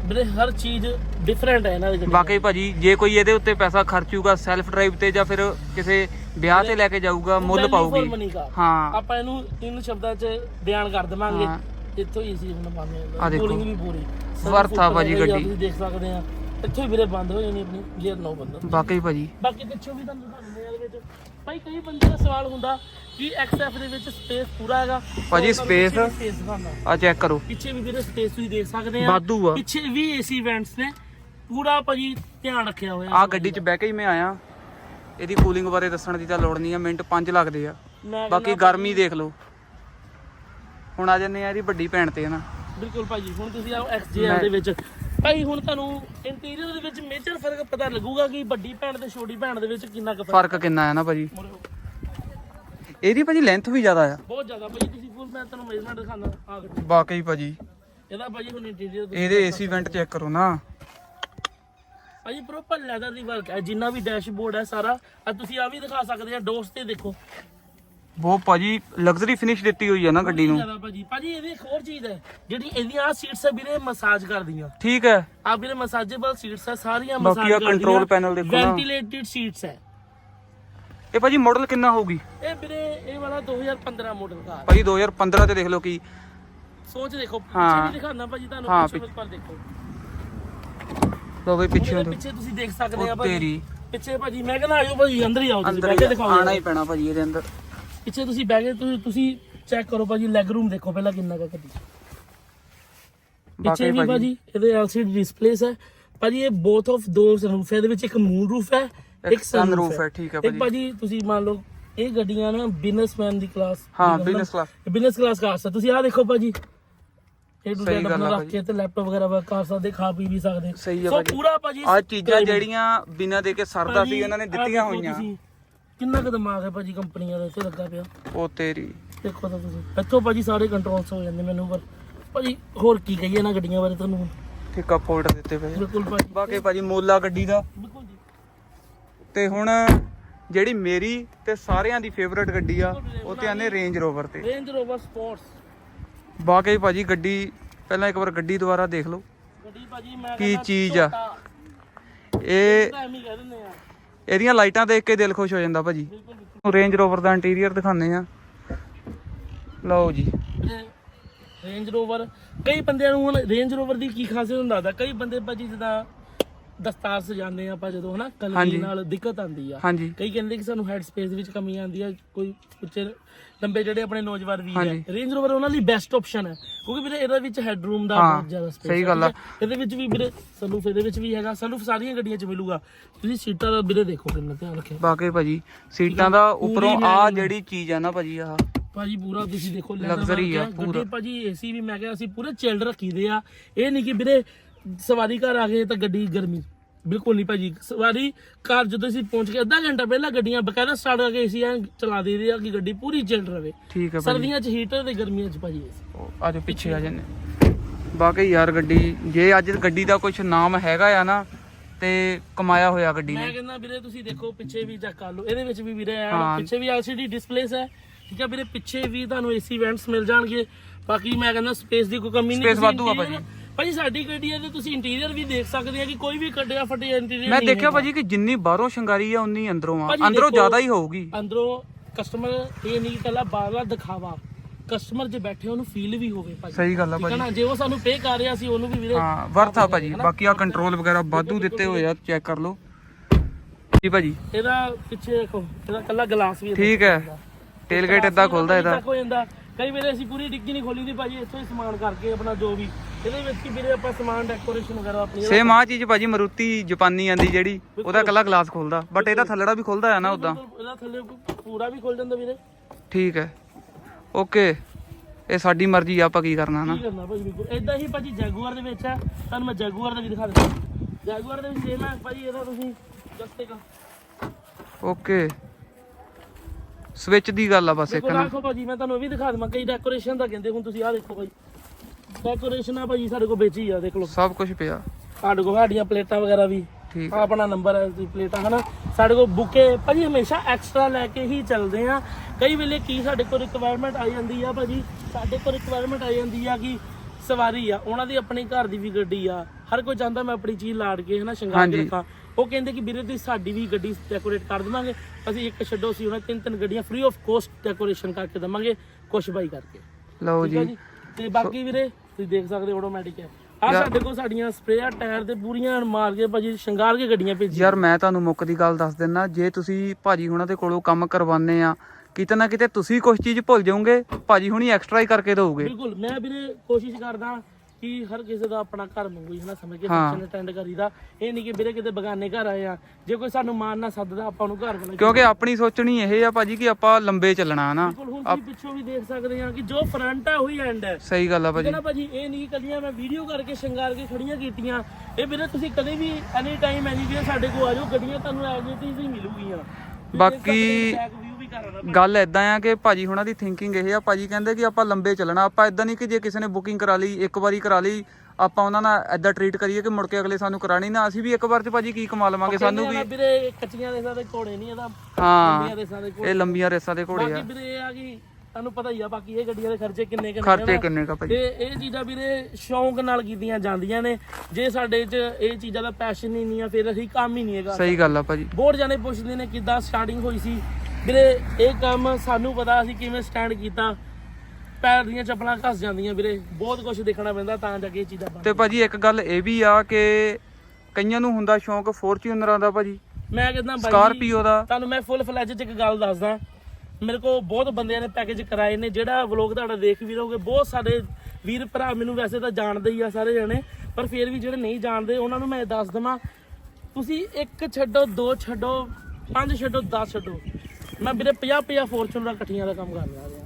[SPEAKER 2] ਵੀਰੇ ਹਰ ਚੀਜ਼ ਡਿਫਰੈਂਟ ਹੈ ਇਹਨਾਂ ਦੀ ਗੱਡੀ
[SPEAKER 1] ਬਾਕੀ ਭਾਜੀ ਜੇ ਕੋਈ ਇਹਦੇ ਉੱਤੇ ਪੈਸਾ ਖਰਚੂਗਾ ਸੈਲਫ ਡਰਾਈਵ ਤੇ ਜਾਂ ਫਿਰ ਕਿਸੇ ਵਿਆਹ ਤੇ ਲੈ ਕੇ ਜਾਊਗਾ ਮੁੱਲ ਪਾਊਗੀ। ਹਾਂ।
[SPEAKER 2] ਆਪਾਂ ਇਹਨੂੰ ਤਿੰਨ ਸ਼ਬਦਾਂ 'ਚ ਬਿਆਨ ਕਰ ਦਵਾਂਗੇ। ਇੱਥੋਂ ਹੀ ਸੀ ਹੁਣ ਪਾਵੇਂ
[SPEAKER 1] ਆਹ ਦੇਖੋ।
[SPEAKER 2] ਵੀ ਪੂਰੀ।
[SPEAKER 1] ਵਰਥ ਆ ਭਾਜੀ ਗੱਡੀ।
[SPEAKER 2] ਤੁਸੀਂ ਦੇਖ ਸਕਦੇ ਆ। ਇੱਥੋਂ ਹੀ ਵੀਰੇ ਬੰਦ ਹੋ ਜਾਣੀ ਆਪਣੀ ਗੇਅਰ ਨੋ ਬੰਦ।
[SPEAKER 1] ਬਾਕੀ ਭਾਜੀ।
[SPEAKER 2] ਬਾਕੀ ਪਿੱਛੋਂ ਵੀ ਤੁਹਾਨੂੰ ਦਿਖਾਉਂਦੇ ਆ ਇਹਦੇ ਵਿੱਚ। ਭਾਈ ਕਈ ਬੰਦੇ ਦਾ ਸਵਾਲ ਹੁੰਦਾ ਕਿ XF ਦੇ ਵਿੱਚ ਸਪੇਸ ਪੂਰਾ ਹੈਗਾ।
[SPEAKER 1] ਭਾਜੀ, space-
[SPEAKER 2] ਸਪੇਸ
[SPEAKER 1] ਆ ਚੈੱਕ ਕਰੋ।
[SPEAKER 2] ਪਿੱਛੇ ਵੀ ਵੀਰੇ ਸਪੇਸ ਤੁਸੀਂ ਦੇਖ ਸਕਦੇ ਆ।
[SPEAKER 1] ਵਾਧੂ ਆ।
[SPEAKER 2] ਪਿੱਛੇ ਵੀ ਏਸੀ ਵੈਂਟਸ ਨੇ। ਪੂਰਾ ਭਾਜੀ ਧਿਆਨ ਰੱਖਿਆ ਹੋਇਆ
[SPEAKER 1] ਆ ਗੱਡੀ 'ਚ ਬਹਿ ਕੇ ਹੀ ਮੈਂ ਆਇਆ। ਇਹਦੀ ਕੂਲਿੰਗ ਬਾਰੇ ਦੱਸਣ ਦੀ ਤਾਂ ਲੋੜ ਨਹੀਂ ਆ ਮਿੰਟ 5 ਲੱਗਦੇ ਆ।
[SPEAKER 2] ਮੈਂ
[SPEAKER 1] ਬਾਕੀ
[SPEAKER 2] ਕਹਿੰਦਾ
[SPEAKER 1] ਗਰਮੀ ਦੇਖ ਲਓ। ਹੁਣ ਆ ਜੰਨੇ ਆ ਇਹਦੀ ਵੱਡੀ ਭੈਣ ਤੇ ਨਾ
[SPEAKER 2] ਬਿਲਕੁਲ ਭਾਜੀ ਹੁਣ ਤੁਸੀਂ ਆਓ XJL ਦੇ ਵਿੱਚ। ਭਾਈ ਹੁਣ ਤੁਹਾਨੂੰ ਇੰਟੀਰੀਅਰ ਦੇ ਵਿੱਚ ਮੇਜਰ ਫ਼ਰਕ ਪਤਾ ਲੱਗੂਗਾ ਕਿ ਵੱਡੀ ਭੈਣ ਤੇ ਛੋਟੀ ਭੈਣ ਦੇ ਵਿੱਚ ਕਿੰਨਾ ਕੁ ਫ਼ਰਕ
[SPEAKER 1] ਫ਼ਰਕ ਕਿੰਨਾ ਹੈ ਨਾ ਭਾਜੀ?
[SPEAKER 2] ਮੁੜਿਓ।
[SPEAKER 1] ਇਹਦੀ ਭਾਜੀ ਲੈਂਥ ਵੀ ਜ਼ਿਆਦਾ ਆ।
[SPEAKER 2] ਬਹੁਤ ਜ਼ਿਆਦਾ ਭਾਜੀ ਤੁਸੀਂ ਫੁੱਲ ਮੈਂ ਤੁਹਾਨੂੰ ਮੇਜਰਮੈਂਟ ਦਿਖਾਉਂਦਾ ਆ ਗੱਡੀ
[SPEAKER 1] ਵਾਕਈ ਭਾਜੀ।
[SPEAKER 2] ਇਹਦਾ ਭਾਜੀ ਹੁਣ ਇੰਟੀਰੀਅਰ
[SPEAKER 1] ਇਹਦੇ ਏਸੀ ਵੈਂਟ ਚੈੱਕ ਕਰੋ ਨਾ।
[SPEAKER 2] ਭਾਜੀ ਪ੍ਰੋਪਰ ਲੈਦਰ ਦੀ ਵਰਕ ਹੈ ਜਿੰਨਾ ਵੀ ਡੈਸ਼ਬੋਰਡ ਹੈ ਸਾਰਾ ਆ ਤੁਸੀਂ ਆ ਵੀ ਦਿਖਾ ਸਕਦੇ ਆ ਡੋਸ ਤੇ ਦੇਖੋ।
[SPEAKER 1] ਬਹੁਤ ਭਾਜੀ ਲਗਜ਼ਰੀ ਫਿਨਿਸ਼ ਦਿੱਤੀ ਹੋਈ ਆ ਨਾ ਗੱਡੀ ਨੂੰ।
[SPEAKER 2] ਜ਼ਿਆਦਾ ਭਾਜੀ। ਭਾਜੀ ਇਹਦੀ ਇੱਕ ਹੋਰ ਚੀਜ਼ ਹੈ ਜਿਹੜੀ ਇਹਦੀਆਂ ਆ ਸੀਟਸ ਹੈ ਵੀਰੇ ਮਸਾਜ ਕਰਦੀਆਂ
[SPEAKER 1] ਠੀਕ ਹੈ।
[SPEAKER 2] ਆ ਵੀਰੇ ਮਸਾਜੇਬਲ ਸੀਟਸ ਹੈ ਸਾਰੀਆਂ
[SPEAKER 1] ਬਾਕੀ
[SPEAKER 2] ਮਸਾਜ
[SPEAKER 1] ਆਹ control panel ਦੇਖੋ ਨਾ।
[SPEAKER 2] ਵੈਂਟੀਲੇਟਡ ਸੀਟਸ ਹੈ।
[SPEAKER 1] ਇਹ ਭਾਜੀ ਮਾਡਲ ਕਿੰਨਾ ਹੋਊਗੀ?
[SPEAKER 2] ਇਹ ਵੀਰੇ ਇਹ ਵਾਲਾ 2015 ਮਾਡਲ ਦਾ ਹੈ।
[SPEAKER 1] ਭਾਜੀ 2015 ਤੇ ਦੇਖ ਲਓ ਕੀ।
[SPEAKER 2] ਸੋਚ ਦੇਖੋ ਪਿੱਛੇ
[SPEAKER 1] ਹਾਂ।
[SPEAKER 2] ਵੀ ਦਿਖਾਣਾ ਭਾਜੀ ਤੁਹਾਨੂੰ
[SPEAKER 1] ਹਾਂ,
[SPEAKER 2] ਪਿੱਛੇ। ਪਰ ਦੇਖੋ।
[SPEAKER 1] ਲੋ ਬਈ ਪਿੱਛੇ ਤੋਂ
[SPEAKER 2] ਪਿੱਛੇ ਤੁਸੀਂ ਦੇਖ ਸਕਦੇ ਆ
[SPEAKER 1] ਉਹ
[SPEAKER 2] ਭਾਜੀ।
[SPEAKER 1] ਤੇਰੀ।
[SPEAKER 2] ਪਿੱਛੇ ਭਾਜੀ ਮੈਂ ਕਹਿੰਦਾ ਆਜੋ ਭਾਜੀ ਅੰਦਰ ਹੀ ਆਓ ਤੁਸੀਂ
[SPEAKER 1] ਅੰਦਰ
[SPEAKER 2] ਬਹਿ ਕੇ
[SPEAKER 1] ਹੀ
[SPEAKER 2] ਦਿਖਾਓ।
[SPEAKER 1] ਆਣਾ ਹੀ ਪੈਣਾ ਭਾਜੀ ਇਹਦੇ ਅੰਦਰ।
[SPEAKER 2] ਪਿੱਛੇ ਤੁਸੀਂ ਬਹਿ ਕੇ ਤੁਸੀਂ ਤੁਸੀਂ ਚੈੱਕ ਕਰੋ ਭਾਜੀ ਲੈਗ ਰੂਮ ਦੇਖੋ ਪਹਿਲਾਂ ਕਿੰਨਾ ਕੁ ਕੱਢੀ ਪਿੱਛੇ ਵੀ
[SPEAKER 1] ਭਾਜੀ।
[SPEAKER 2] ਭਾਜੀ ਇਹਦੇ LCD ਡਿਸਪਲੇਸ ਹੈ। ਭਾਜੀ ਇਹ ਬੋਥ ਆਫ ਦੋ ਰੂਫ ਹੈ ਇਹਦੇ ਵਿੱਚ ਇੱਕ ਮੂਨ ਰੂਫ ਹੈ ਇੱਕ ਸਨ
[SPEAKER 1] sunroof
[SPEAKER 2] ਰੂਫ
[SPEAKER 1] ਹੈ, ਠੀਕ ਹੈ
[SPEAKER 2] ਇੱਕ ਭਾਜੀ। ਤੁਸੀਂ ਮੰਨ ਲਓ ਇਹ ਗੱਡੀਆਂ ਨਾ ਬਿਜ਼ਨਸਮੈਨ ਦੀ ਕਲਾਸ
[SPEAKER 1] ਹਾਂ business class
[SPEAKER 2] business class car ਤੁਸੀਂ ਆਹ ਦੇਖੋ ਭਾਜੀ ਇਹ
[SPEAKER 1] ਗੱਲ ਆ
[SPEAKER 2] ਆਪਣਾ ਰੱਖ
[SPEAKER 1] ਭਾਜੀ।
[SPEAKER 2] ਕੇ ਤੇ ਲੈਪਟਾਪ ਵਗੈਰਾ ਵਰਕ ਕਰ ਸਕਦੇ ਖਾ ਪੀ ਵੀ ਸਕਦੇ। ਸੋ
[SPEAKER 1] ਭਾਜੀ।
[SPEAKER 2] ਪੂਰਾ ਭਾਜੀ
[SPEAKER 1] ਆ ਚੀਜ਼ਾਂ। ਜਿਹੜੀਆਂ ਬਿਨਾਂ ਦੇ ਕੇ ਸਰਦਾ
[SPEAKER 2] ਭਾਜੀ,
[SPEAKER 1] ਸੀ ਉਹਨਾਂ ਨੇ ਦਿੱਤੀਆਂ ਹੋਈਆਂ।
[SPEAKER 2] ਕਿੰਨਾ ਕੁ ਦਿਮਾਗ ਹੈ ਭਾਜੀ ਕੰਪਨੀਆਂ ਦਾ ਇੱਥੇ ਲੱਗਾ ਪਿਆ?
[SPEAKER 1] ਉਹ ਤੇਰੀ।
[SPEAKER 2] ਦੇਖੋ ਤਾਂ ਤੁਸੀਂ। ਇੱਥੋਂ ਭਾਜੀ ਸਾਰੇ ਕੰਟਰੋਲਸ ਹੋ ਜਾਂਦੇ ਮੈਨੂੰ ਪਰ ਭਾਜੀ ਹੋਰ ਕੀ ਕਹੀਏ ਨਾ ਗੱਡੀਆਂ ਬਾਰੇ ਤੁਹਾਨੂੰ?
[SPEAKER 1] ਠੇਕਾ ਫੋਲਡਰ ਦਿੱਤੇ ਪਏ।
[SPEAKER 2] ਬਿਲਕੁਲ ਭਾਜੀ।
[SPEAKER 1] ਬਾਕੀ ਭਾਜੀ ਮੋਲਾ ਗੱਡੀ ਦਾ।
[SPEAKER 2] ਬਿਲਕੁਲ ਜੀ।
[SPEAKER 1] ਤੇ ਹੁਣ ਜਿਹੜੀ ਮੇਰੀ ਤੇ ਸਾਰਿਆਂ ਦੀ ਫੇਵਰਟ ਗੱਡੀ ਆ ਉਹ ਤੇ ਆਨੇ ਰੇਂਜ ਰੋਵਰ ਤੇ।
[SPEAKER 2] ਰੇਂਜ ਰੋਵਰ ਸਪੋਰਟਸ
[SPEAKER 1] ਵਾਕਈ ਭਾਜੀ ਗੱਡੀ ਪਹਿਲਾਂ ਇੱਕ ਵਾਰ ਗੱਡੀ ਦੁਬਾਰਾ ਦੇਖ ਲਓ।
[SPEAKER 2] ਗੱਡੀ ਭਾਜੀ ਮੈਂ
[SPEAKER 1] ਕੀ
[SPEAKER 2] ਕਹਿੰਦਾ
[SPEAKER 1] ਚੀਜ਼ ਆ?
[SPEAKER 2] ਛੋਟਾ,
[SPEAKER 1] ਇਹ
[SPEAKER 2] ਤਾਂ ਐਵੇਂ ਹੀ ਕਹਿ ਦਿੰਦੇ ਆ।
[SPEAKER 1] ਇਹਦੀਆਂ ਲਾਈਟਾਂ ਦੇਖ ਕੇ ਦਿਲ ਖੁਸ਼ ਹੋ ਜਾਂਦਾ ਭਾਜੀ। ਰੇਂਜ ਰੋਵਰ ਦਾ ਇੰਟੀਰੀਅਰ ਦਿਖਾਉਂਦੇ ਆ ਲਓ ਜੀ।
[SPEAKER 2] ਰੇਂਜ ਰੋਵਰ ਕਈ ਬੰਦਿਆਂ ਨੂੰ ਹੁਣ ਰੇਂਜ ਰੋਵਰ ਦੀ ਕੀ ਖਾਸੀਅਤ ਹੁੰਦਾ ਦੱਸਦਾ ਕਈ ਬੰਦੇ ਭਾਜੀ ਜਿੱਦਾਂ ਦਸਤਾਰ ਸਜਾਉਂਦੇ ਆ ਆਪਾਂ ਜਦੋਂ ਹਨਾ। ਕਲਗੀ ਨਾਲ ਦਿੱਕਤ ਆਉਂਦੀ ਆ। ਕਈ ਕਹਿੰਦੇ ਕਿ ਸਾਨੂੰ ਹੈਡ ਸਪੇਸ ਵਿੱਚ ਕਮੀ ਆਉਂਦੀ ਆ ਕੋਈ ਉੱਚੇ ਲੰਬੇ ਜਿਹੜੇ ਆਪਣੇ ਨੌਜਵਾਨ ਵੀਰ। ਹੈ ਰੇਂਜ ਰੋਵਰ ਉਹਨਾਂ ਲਈ ਬੈਸਟ ਆਪਸ਼ਨ ਹੈ ਕਿਉਂਕਿ ਵੀਰੇ ਇਹਦੇ ਵਿੱਚ ਹੈਡਰੂਮ ਦਾ
[SPEAKER 1] ਹਾਂ,
[SPEAKER 2] ਬਹੁਤ ਜ਼ਿਆਦਾ ਸਪੇਸ
[SPEAKER 1] ਸਹੀ ਗੱਲ ਆ।
[SPEAKER 2] ਇਹਦੇ ਵਿੱਚ ਵੀ ਵੀਰੇ ਸਲੂਫ ਇਹਦੇ ਵਿੱਚ ਵੀ ਹੈਗਾ ਸਲੂਫ ਸਾਰੀਆਂ ਗੱਡੀਆਂ 'ਚ ਮਿਲੂਗਾ ਤੁਸੀਂ ਸੀਟਾਂ ਦਾ ਵੀਰੇ ਦੇਖੋ ਕਿੰਨਾ ਧਿਆਨ ਰੱਖਿਓ
[SPEAKER 1] ਬਾਕੀ ਭਾਜੀ ਸੀਟਾਂ ਦਾ ਉੱਪਰੋਂ
[SPEAKER 2] ਪੂਰੀ
[SPEAKER 1] ਆ ਜਿਹੜੀ ਚੀਜ਼ ਆ ਨਾ ਭਾਜੀ ਆ
[SPEAKER 2] ਭਾਜੀ ਪੂਰਾ ਤੁਸੀਂ ਦੇਖੋ work
[SPEAKER 1] ਆ,
[SPEAKER 2] ਹੈ।
[SPEAKER 1] ਪੂਰਾ।
[SPEAKER 2] ਭਾਜੀ ਏਸੀ ਵੀ ਮੈਂ ਕਿਹਾ ਅਸੀਂ ਪੂਰੇ ਚਿਲਡ ਰੱਖੀਦੇ ਆ ਇਹ ਨਹੀਂ ਕਿ ਵੀਰੇ ਸਵਾਰੀ ਘਰ ਆ ਗਏ ਤਾਂ ਗੱਡੀ ਗਰਮੀ ਬਿਲਕੁਲ ਨਹੀਂ ਭਾਜੀ। ਸਵਾਰੀ ਘਰ ਜਦੋਂ ਅਸੀਂ ਪਹੁੰਚ ਕੇ ਅੱਧਾ ਘੰਟਾ ਪਹਿਲਾਂ ਗੱਡੀਆਂ ਬਕਾਇਦਾ ਸਟਾਰਟ ਕਰਕੇ ਏਸੀ ਐਂ ਚਲਾ ਦੇਦੇ ਆ ਕਿ ਗੱਡੀ ਪੂਰੀ ਚਿਲਡ ਰਵੇ।
[SPEAKER 1] ਠੀਕ ਹੈ ਭਾਜੀ।
[SPEAKER 2] ਸਰਦੀਆਂ 'ਚ ਹੀਟਰ ਤੇ ਗਰਮੀਆਂ 'ਚ ਭਾਜੀ AC
[SPEAKER 1] ਆ ਜਾਓ ਪਿੱਛੇ ਆ ਜੰਨੇ ਬਾਕੀ ਯਾਰ ਗੱਡੀ ਜੇ ਅੱਜ ਗੱਡੀ ਦਾ ਕੁਝ ਨਾਮ ਹੈਗਾ ਆ ਨਾ ਤੇ ਕਮਾਇਆ ਹੋਇਆ ਗੱਡੀ
[SPEAKER 2] ਮੈਂ
[SPEAKER 1] ਨੇ।
[SPEAKER 2] ਕਹਿੰਦਾ ਵੀਰੇ ਤੁਸੀਂ ਦੇਖੋ ਪਿੱਛੇ ਵੀ ਚੈੱਕ ਕਰ ਲਓ। ਇਹਦੇ ਵਿੱਚ ਵੀ ਵੀਰੇ ਐ
[SPEAKER 1] ਹਾਂ।
[SPEAKER 2] ਪਿੱਛੇ ਵੀ LCD ਡਿਸਪਲੇਸ ਹੈ। ਠੀਕ ਹੈ ਵੀਰੇ ਪਿੱਛੇ ਵੀ ਤੁਹਾਨੂੰ AC ਵੈਂਟਸ ਮਿਲ ਜਾਣਗੇ। ਬਾਕੀ ਮੈਂ ਕਹਿੰਦਾ ਸਪੇਸ ਦੀ ਕੋਈ ਕਮੀ ਨਹੀਂ।
[SPEAKER 1] Space
[SPEAKER 2] ਤੁਸੀਂ
[SPEAKER 1] ਵਾਧੂ ਆ
[SPEAKER 2] interior-
[SPEAKER 1] ਭਾਜੀ।
[SPEAKER 2] ਸਾਡੀ ਗੱਡੀ ਹੈ ਤੇ ਤੁਸੀਂ ਇੰਟੀਰੀਅਰ ਵੀ ਦੇਖ ਸਕਦੇ ਆ ਕਿ ਕੋਈ ਵੀ ਕੱਢਿਆ ਫਟਿਆ ਇੰਟੀਰੀਅਰ
[SPEAKER 1] ਮੈਂ ਦੇਖਿਆ ਭਾਜੀ ਕਿ ਜਿੰਨੀ ਬਾਹਰੋਂ ਸ਼ਿੰਗਾਰੀ ਆ ਉਨੀ ਅੰਦਰੋਂ ਆ।
[SPEAKER 2] ਭਾਜੀ
[SPEAKER 1] ਅੰਦਰੋਂ
[SPEAKER 2] ਦੇਖੋ-
[SPEAKER 1] ਜ਼ਿਆਦਾ ਹੀ ਹੋਊਗੀ।
[SPEAKER 2] ਅੰਦਰੋਂ ਕਸਟਮਰ ਇਹ ਨਹੀਂ ਕੱਲਾ ਬਾਹਰਲਾ ਦਿਖਾਵਾ। ਕਸਟਮਰ ਜੇ ਬੈਠੇ ਉਹਨੂੰ ਫੀਲ ਵੀ ਹੋਵੇ ਭਾਜੀ।
[SPEAKER 1] ਸਹੀ ਗੱਲ ਆ
[SPEAKER 2] ਠੀਕ ਹੈ
[SPEAKER 1] ਭਾਜੀ।
[SPEAKER 2] ਨਾ? ਜੇ ਉਹ ਸਾਨੂੰ ਪੇ ਕਰ ਰਿਹਾ ਸੀ ਉਹਨੂੰ ਵੀ ਵੀਰੇ
[SPEAKER 1] ਹਾਂ ਵਰਥ ਆ ਭਾਜੀ। ਬਾਕੀ ਆ ਕੰਟਰੋਲ ਵਗੈਰਾ ਵਾਧੂ ਦਿੱਤੇ ਹੋਏ ਆ ਚੈੱਕ ਕਰ ਲਓ। ਜੀ ਭਾਜੀ।
[SPEAKER 2] ਇਹਦਾ ਪਿੱਛੇ ਦੇਖੋ ਇਹਦਾ ਕੱਲਾ ਗਲਾਸ ਵੀ
[SPEAKER 1] ਠੀਕ ਹੈ। ਟੇਲਗੇਟ ਇਦਾਂ ਖੁੱਲਦਾ ਇਹਦਾ।
[SPEAKER 2] ਹੋ ਜਾਂਦਾ। ਕਈ ਵੇਲੇ ਅਸੀਂ ਪੂਰੀ ਡਿੱਗੀ ਨਹੀਂ ਖੋਲੀ ਦੀ ਭਾਜੀ ਇੱਥੋਂ ਹੀ ਸਮਾਨ ਕਰਕੇ ਆਪਣਾ ਜੋ ਵੀ। ਇਹਦੇ ਵਿੱਚ ਕੀ ਵੀਰੇ ਆਪਾਂ ਸਮਾਨ ਡੈਕੋਰੇਸ਼ਨ ਵਗੈਰਾ ਆਪਣੀ
[SPEAKER 1] ਸੇਮ ਆ ਚੀਜ਼ ਭਾਜੀ ਮਰੂਤੀ ਜਾਪਾਨੀ ਆਂਦੀ ਜਿਹੜੀ ਉਹਦਾ ਕੱਲਾ ਗਲਾਸ ਖੁੱਲਦਾ। ਬਟ ਇਹਦਾ ਥੱਲੜਾ ਵੀ ਖੁੱਲਦਾ ਆ ਨਾ ਉਦਾਂ
[SPEAKER 2] ਇਹਦਾ ਥੱਲੇ ਪੂਰਾ ਵੀ ਖੁੱਲ ਜਾਂਦਾ ਵੀਰੇ।
[SPEAKER 1] ਠੀਕ ਹੈ। ਓਕੇ ਇਹ ਸਾਡੀ ਮਰਜ਼ੀ ਆ ਆਪਾਂ ਕੀ ਕਰਨਾ ਨਾ।
[SPEAKER 2] ਕੀ ਕਰਨਾ ਭਾਜੀ ਬਿਲਕੁਲ। ਇਦਾਂ ਹੀ ਭਾਜੀ ਜੈਗੂਆਰ ਦੇ ਵਿੱਚ ਆ। ਤੁਹਾਨੂੰ ਮੈਂ ਜੈਗੂਆਰ ਦਾ ਵੀ ਦਿਖਾ ਦਿੰਦਾ। ਜੈਗੂਆਰ ਦੇ ਵਿੱਚ ਸੇਮ ਹੈ ਭਾਜੀ ਇਹਦਾ ਤੁਸੀਂ ਜਸਟ ਇੱਕ
[SPEAKER 1] ਓਕੇ ਸਵਿਚ ਦੀ ਗੱਲ ਆ ਬਸ ਇੱਕ ਨਾ।
[SPEAKER 2] ਦੇਖੋ ਭਾਜੀ ਮੈਂ ਤੁਹਾਨੂੰ ਇਹ ਵੀ ਦਿਖਾ ਦਵਾਂ ਕਈ ਡੈਕੋਰੇਸ਼ਨ ਦਾ ਕਹਿੰਦੇ ਹੁਣ ਤੁਸੀਂ ਆਹ ਦੇਖੋ ਭਾਜੀ ਡੈਕੋਰੇਸ਼ਨ ਆ ਭਾਜੀ ਸਾਡੇ ਕੋਲ ਵੇਚੀ ਆ ਦੇਖ ਲਓ।
[SPEAKER 1] ਸਭ ਕੁਝ ਪਿਆ।
[SPEAKER 2] ਸਾਡੇ ਕੋਲ ਸਾਡੀਆਂ ਪਲੇਟਾਂ ਵਗੈਰਾ ਵੀ।
[SPEAKER 1] ਠੀਕ।
[SPEAKER 2] ਆਹ ਆਪਣਾ ਨੰਬਰ ਹੈ ਤੁਸੀਂ ਪਲੇਟਾਂ ਹਨਾ? ਸਾਡੇ ਕੋਲ ਬੁਕੇ ਭਾਜੀ ਹਮੇਸ਼ਾ ਐਕਸਟਰਾ ਲੈ ਕੇ ਹੀ ਚੱਲਦੇ ਆ। ਕਈ ਵੇਲੇ ਕੀ ਸਾਡੇ ਕੋਲ ਰਿਕੁਆਇਰਮੈਂਟ ਆ ਜਾਂਦੀ ਆ ਭਾਜੀ ਸਾਡੇ ਕੋਲ ਰਿਕੁਆਇਰਮੈਂਟ ਆ ਜਾਂਦੀ ਆ ਕਿ ਸਵਾਰੀ ਆ ਉਹਨਾਂ ਦੀ ਆਪਣੀ ਘਰ ਦੀ ਵੀ ਗੱਡੀ ਆ। ਹਰ ਕੋਈ ਚਾਹੁੰਦਾ ਮੈਂ ਆਪਣੀ ਚੀਜ਼ ਲਾੜ ਕੇ ਹਨਾ ਸ਼ਿੰਗਾਰ ਕੇ। ਰੱਖਾਂ। ਉਹ ਕਹਿੰਦੇ ਕਿ ਵੀਰੇ ਤੁਸੀਂ ਸਾਡੀ ਵੀ ਗੱਡੀ ਡੈਕੋਰੇਟ ਕਰ ਦੇਵਾਂਗੇ। ਅਸੀਂ ਇੱਕ ਛੱਡੋ ਸੀ ਉਹਨਾਂ ਤਿੰਨ ਤਿੰਨ ਗੱਡੀਆਂ ਫ੍ਰੀ ਆਫ ਕੋਸਟ ਡੈਕੋਰੇਸ਼ਨ ਕਰਕੇ ਦਵਾਂਗੇ ਕੁਛ ਬਾਈ ਕਰਕੇ।
[SPEAKER 1] ਲਓ
[SPEAKER 2] ਠੀਕ ਹੈ
[SPEAKER 1] ਜੀ।
[SPEAKER 2] ਤੇ ਬਾਕੀ ਵੀਰੇ ਤੁਸੀਂ ਦੇਖ ਸਕਦੇ ਆਟੋਮੈਟਿਕ ਹੈ। ਆ ਸਾਡੇ ਕੋਲ ਸਾਡੀਆਂ ਸਪਰੇਅਰ ਟਾਇਰ ਤੇ ਪੂਰੀਆਂ ਮਾਰ ਕੇ ਭਾਜੀ ਸ਼ਿੰਗਾਰ ਕੇ ਗੱਡੀਆਂ ਭੇਜੀ।
[SPEAKER 1] ਯਾਰ ਮੈਂ ਤੁਹਾਨੂੰ ਮੁੱਕ ਦੀ ਗੱਲ ਦੱਸ ਦਿੰਦਾ ਜੇ ਤੁਸੀਂ ਭਾਜੀ ਹੁਣਾਂ ਦੇ ਕੋਲੋਂ ਕੰਮ ਕਰਵਾਉਂਦੇ ਆ ਕਿਤੇ ਨਾ ਕਿਤੇ ਤੁਸੀਂ ਕੁਝ ਚੀਜ਼ ਭੁੱਲ ਜਾਓਗੇ ਭਾਜੀ ਹੁਣੀ ਐਕਸਟਰਾ ਹੀ ਕਰਕੇ ਦੋਗੇ
[SPEAKER 2] ਬਿਲਕੁਲ ਮੈਂ ਵੀਰੇ ਕੋਸ਼ਿਸ਼ ਕਰਦਾ ਕਿ ਹਰ ਕਿਸੇ ਦਾ ਆਪਣਾ ਘਰ ਮੰਗੂ ਹੀ ਹਨਾ? ਸਮਝ ਕੇ
[SPEAKER 1] ਹਾਂ।
[SPEAKER 2] ਫੰਕਸ਼ਨ ਅਟੈਂਡ ਕਰੀਦਾ। ਇਹ ਨਹੀਂ ਕਿ ਵੀਰੇ ਕਿਤੇ ਬਗਾਨੇ ਘਰ ਆਏ ਆ। ਜੇ ਕੋਈ ਸਾਨੂੰ ਮਾਨ ਨਾ ਸੱਦਦਾ ਆਪਾਂ ਨੂੰ ਘਰ ਬਣਾ
[SPEAKER 1] ਕਿਉਂਕਿ ਆਪਣੀ ਸੋਚਣੀ ਇਹ ਆ ਭਾਜੀ ਕਿ ਆਪਾਂ ਲੰਬੇ ਚੱਲਣਾ ਨਾ
[SPEAKER 2] ਬਿਲਕੁਲ ਹੁਣ ਤੁਸੀਂ ਪਿੱਛੋਂ ਵੀ ਦੇਖ ਸਕਦੇ ਆ ਕਿ ਜੋ ਫਰੰਟ ਹੈ ਉਹੀ ਐਂਡ ਹੈ
[SPEAKER 1] ਸਹੀ ਗੱਲ ਆ
[SPEAKER 2] ਠੀਕ ਹੈ
[SPEAKER 1] ਭਾਜੀ।
[SPEAKER 2] ਨਾ ਭਾਜੀ? ਇਹ ਨਹੀਂ ਕਿ ਕਦੀਆਂ ਮੈਂ ਵੀਡੀਓ ਕਰਕੇ ਸ਼ਿੰਗਾਰ ਕੇ ਖੜੀਆਂ ਕੀਤੀਆਂ। ਇਹ ਵੀਰੇ ਤੁਸੀਂ ਕਦੇ ਵੀ ਐਨੀ ਟਾਈਮ ਐਨੀ ਸਾਡੇ ਕੋਲ ਆ ਜਾਓ ਗੱਡੀਆਂ ਤੁਹਾਨੂੰ ਐਵਰੀਥਿੰਗ ਹੀ ਮਿਲੂਗੀਆਂ।
[SPEAKER 1] ਬਾਕੀ- ਗੱਲ ਐਦਾਂ ਆ ਕਿ ਭਾਜੀ ਹੁਣਾਂ ਦੀ ਥਿੰਕਿੰਗ ਇਹ ਆ ਭਾਜੀ ਕਹਿੰਦੇ ਕਿ ਆਪਾਂ ਲੰਬੇ ਚੱਲਣਾ ਆਪਾਂ ਇਦਾਂ ਨਹੀਂ ਕਿ ਜੇ ਕਿਸੇ ਨੇ ਬੁਕਿੰਗ ਕਰਾ ਲਈ ਇੱਕ ਵਾਰੀ ਕਰਾ ਲਈ ਆਪਾਂ ਉਹਨਾਂ ਨਾਲ ਐਦਾਂ ਟਰੀਟ ਕਰੀਏ ਕਿ ਮੁੜ ਕੇ ਅਗਲੇ ਸਾਨੂੰ ਕਰਾਣੀ ਨਾ ਅਸੀਂ ਵੀ ਇੱਕ ਵਾਰ ਚ ਭਾਜੀ ਕੀ ਕਮਾ ਲਵਾਂਗੇ ਸਾਨੂੰ ਵੀ।
[SPEAKER 2] ਵੀਰੇ ਕੱਚੀਆਂ ਦੇ ਸਾਦੇ ਘੋੜੇ ਨਹੀਂ ਇਹਦਾ
[SPEAKER 1] ਹਾਂ
[SPEAKER 2] ਦੇ
[SPEAKER 1] ਇਹ ਲੰਬੀਆਂ ਰੇਸਾਂ ਦੇ ਘੋੜੇ
[SPEAKER 2] ਬਾਕੀ
[SPEAKER 1] ਆ
[SPEAKER 2] ਵੀਰੇ ਇਹ ਆ ਕਿ ਤੁਹਾਨੂੰ ਪਤਾ ਹੀ ਆ ਬਾਕੀ ਇਹ ਗੱਡੀਆਂ ਦੇ ਖਰਚੇ ਕਿੰਨੇ ਕਿੰਨੇ
[SPEAKER 1] ਖਰਚੇ ਕਿੰਨੇ ਕਾ ਭਾਜੀ
[SPEAKER 2] ਤੇ ਇਹ ਚੀਜ਼ਾਂ ਵੀਰੇ ਸ਼ੌਂਕ ਨਾਲ ਕੀਤੀਆਂ ਜਾਂਦੀਆਂ ਨੇ। ਜੇ ਸਾਡੇ 'ਚ ਇਹ ਚੀਜ਼ਾਂ ਦਾ ਪੈਸ਼ਨ ਹੀ ਨਹੀਂ ਆ ਫਿਰ ਅਸੀਂ ਕੰਮ ਹੀ ਨਹੀਂ ਹੈਗਾ।
[SPEAKER 1] ਸਹੀ ਗੱਲ ਆ ਭਾਜੀ।
[SPEAKER 2] ਬਹੁਤ ਜਾਣੇ ਪੁੱਛਦੇ ਨੇ ਕਿੱਦਾਂ ਸਟਾਰਟਿੰਗ ਹੋਈ ਸੀ। ਵੀਰੇ ਇਹ ਕੰਮ ਸਾਨੂੰ ਪਤਾ ਅਸੀਂ ਕਿਵੇਂ ਸਟੈਂਡ ਕੀਤਾ। ਪੈਰ ਦੀਆਂ ਚੱਪਲਾਂ ਘਸ ਜਾਂਦੀਆਂ ਵੀਰੇ ਬਹੁਤ ਕੁਝ ਦੇਖਣਾ ਪੈਂਦਾ ਤਾਂ ਜਾ ਕੇ ਇਹ ਚੀਜ਼ਾਂ
[SPEAKER 1] ਤੇ ਭਾਜੀ ਇੱਕ ਗੱਲ ਇਹ ਵੀ ਆ ਕਿ ਕਈਆਂ ਨੂੰ ਹੁੰਦਾ ਸ਼ੌਂਕ ਫੋਰਚੂਨਰਾਂ ਦਾ ਭਾਜੀ।
[SPEAKER 2] ਮੈਂ ਕਹਿੰਦਾ ਬਾਈ
[SPEAKER 1] ਸਕਾਰਪੀਓ ਦਾ।
[SPEAKER 2] ਤੁਹਾਨੂੰ ਮੈਂ ਫੁੱਲ ਫਲੈਜ ਚ ਇੱਕ ਗੱਲ ਦੱਸਦਾ। ਮੇਰੇ ਕੋਲ ਬਹੁਤ ਬੰਦਿਆਂ ਨੇ ਪੈਕੇਜ ਕਰਾਏ ਨੇ ਜਿਹੜਾ ਵਲੋਗ ਤੁਹਾਡਾ ਦੇਖ ਵੀ ਰਹੋਗੇ ਬਹੁਤ ਸਾਰੇ ਵੀਰ ਭਰਾ ਮੈਨੂੰ ਵੈਸੇ ਤਾਂ ਜਾਣਦੇ ਹੀ ਆ ਸਾਰੇ ਜਣੇ ਪਰ ਫਿਰ ਵੀ ਜਿਹੜੇ ਨਹੀਂ ਜਾਣਦੇ ਉਹਨਾਂ ਨੂੰ ਮੈਂ ਦੱਸ ਦਵਾਂ। ਤੁਸੀਂ ਇੱਕ ਛੱਡੋ ਦੋ ਛੱਡੋ ਪੰਜ ਛੱਡੋ 10 ਛੱਡੋ। ਮੈਂ ਵੀਰੇ 50 50 ਫੋਰਚੂਨਰ ਇਕੱਠੀਆਂ ਦਾ ਕੰਮ ਕਰਦਾ ਰਿਹਾ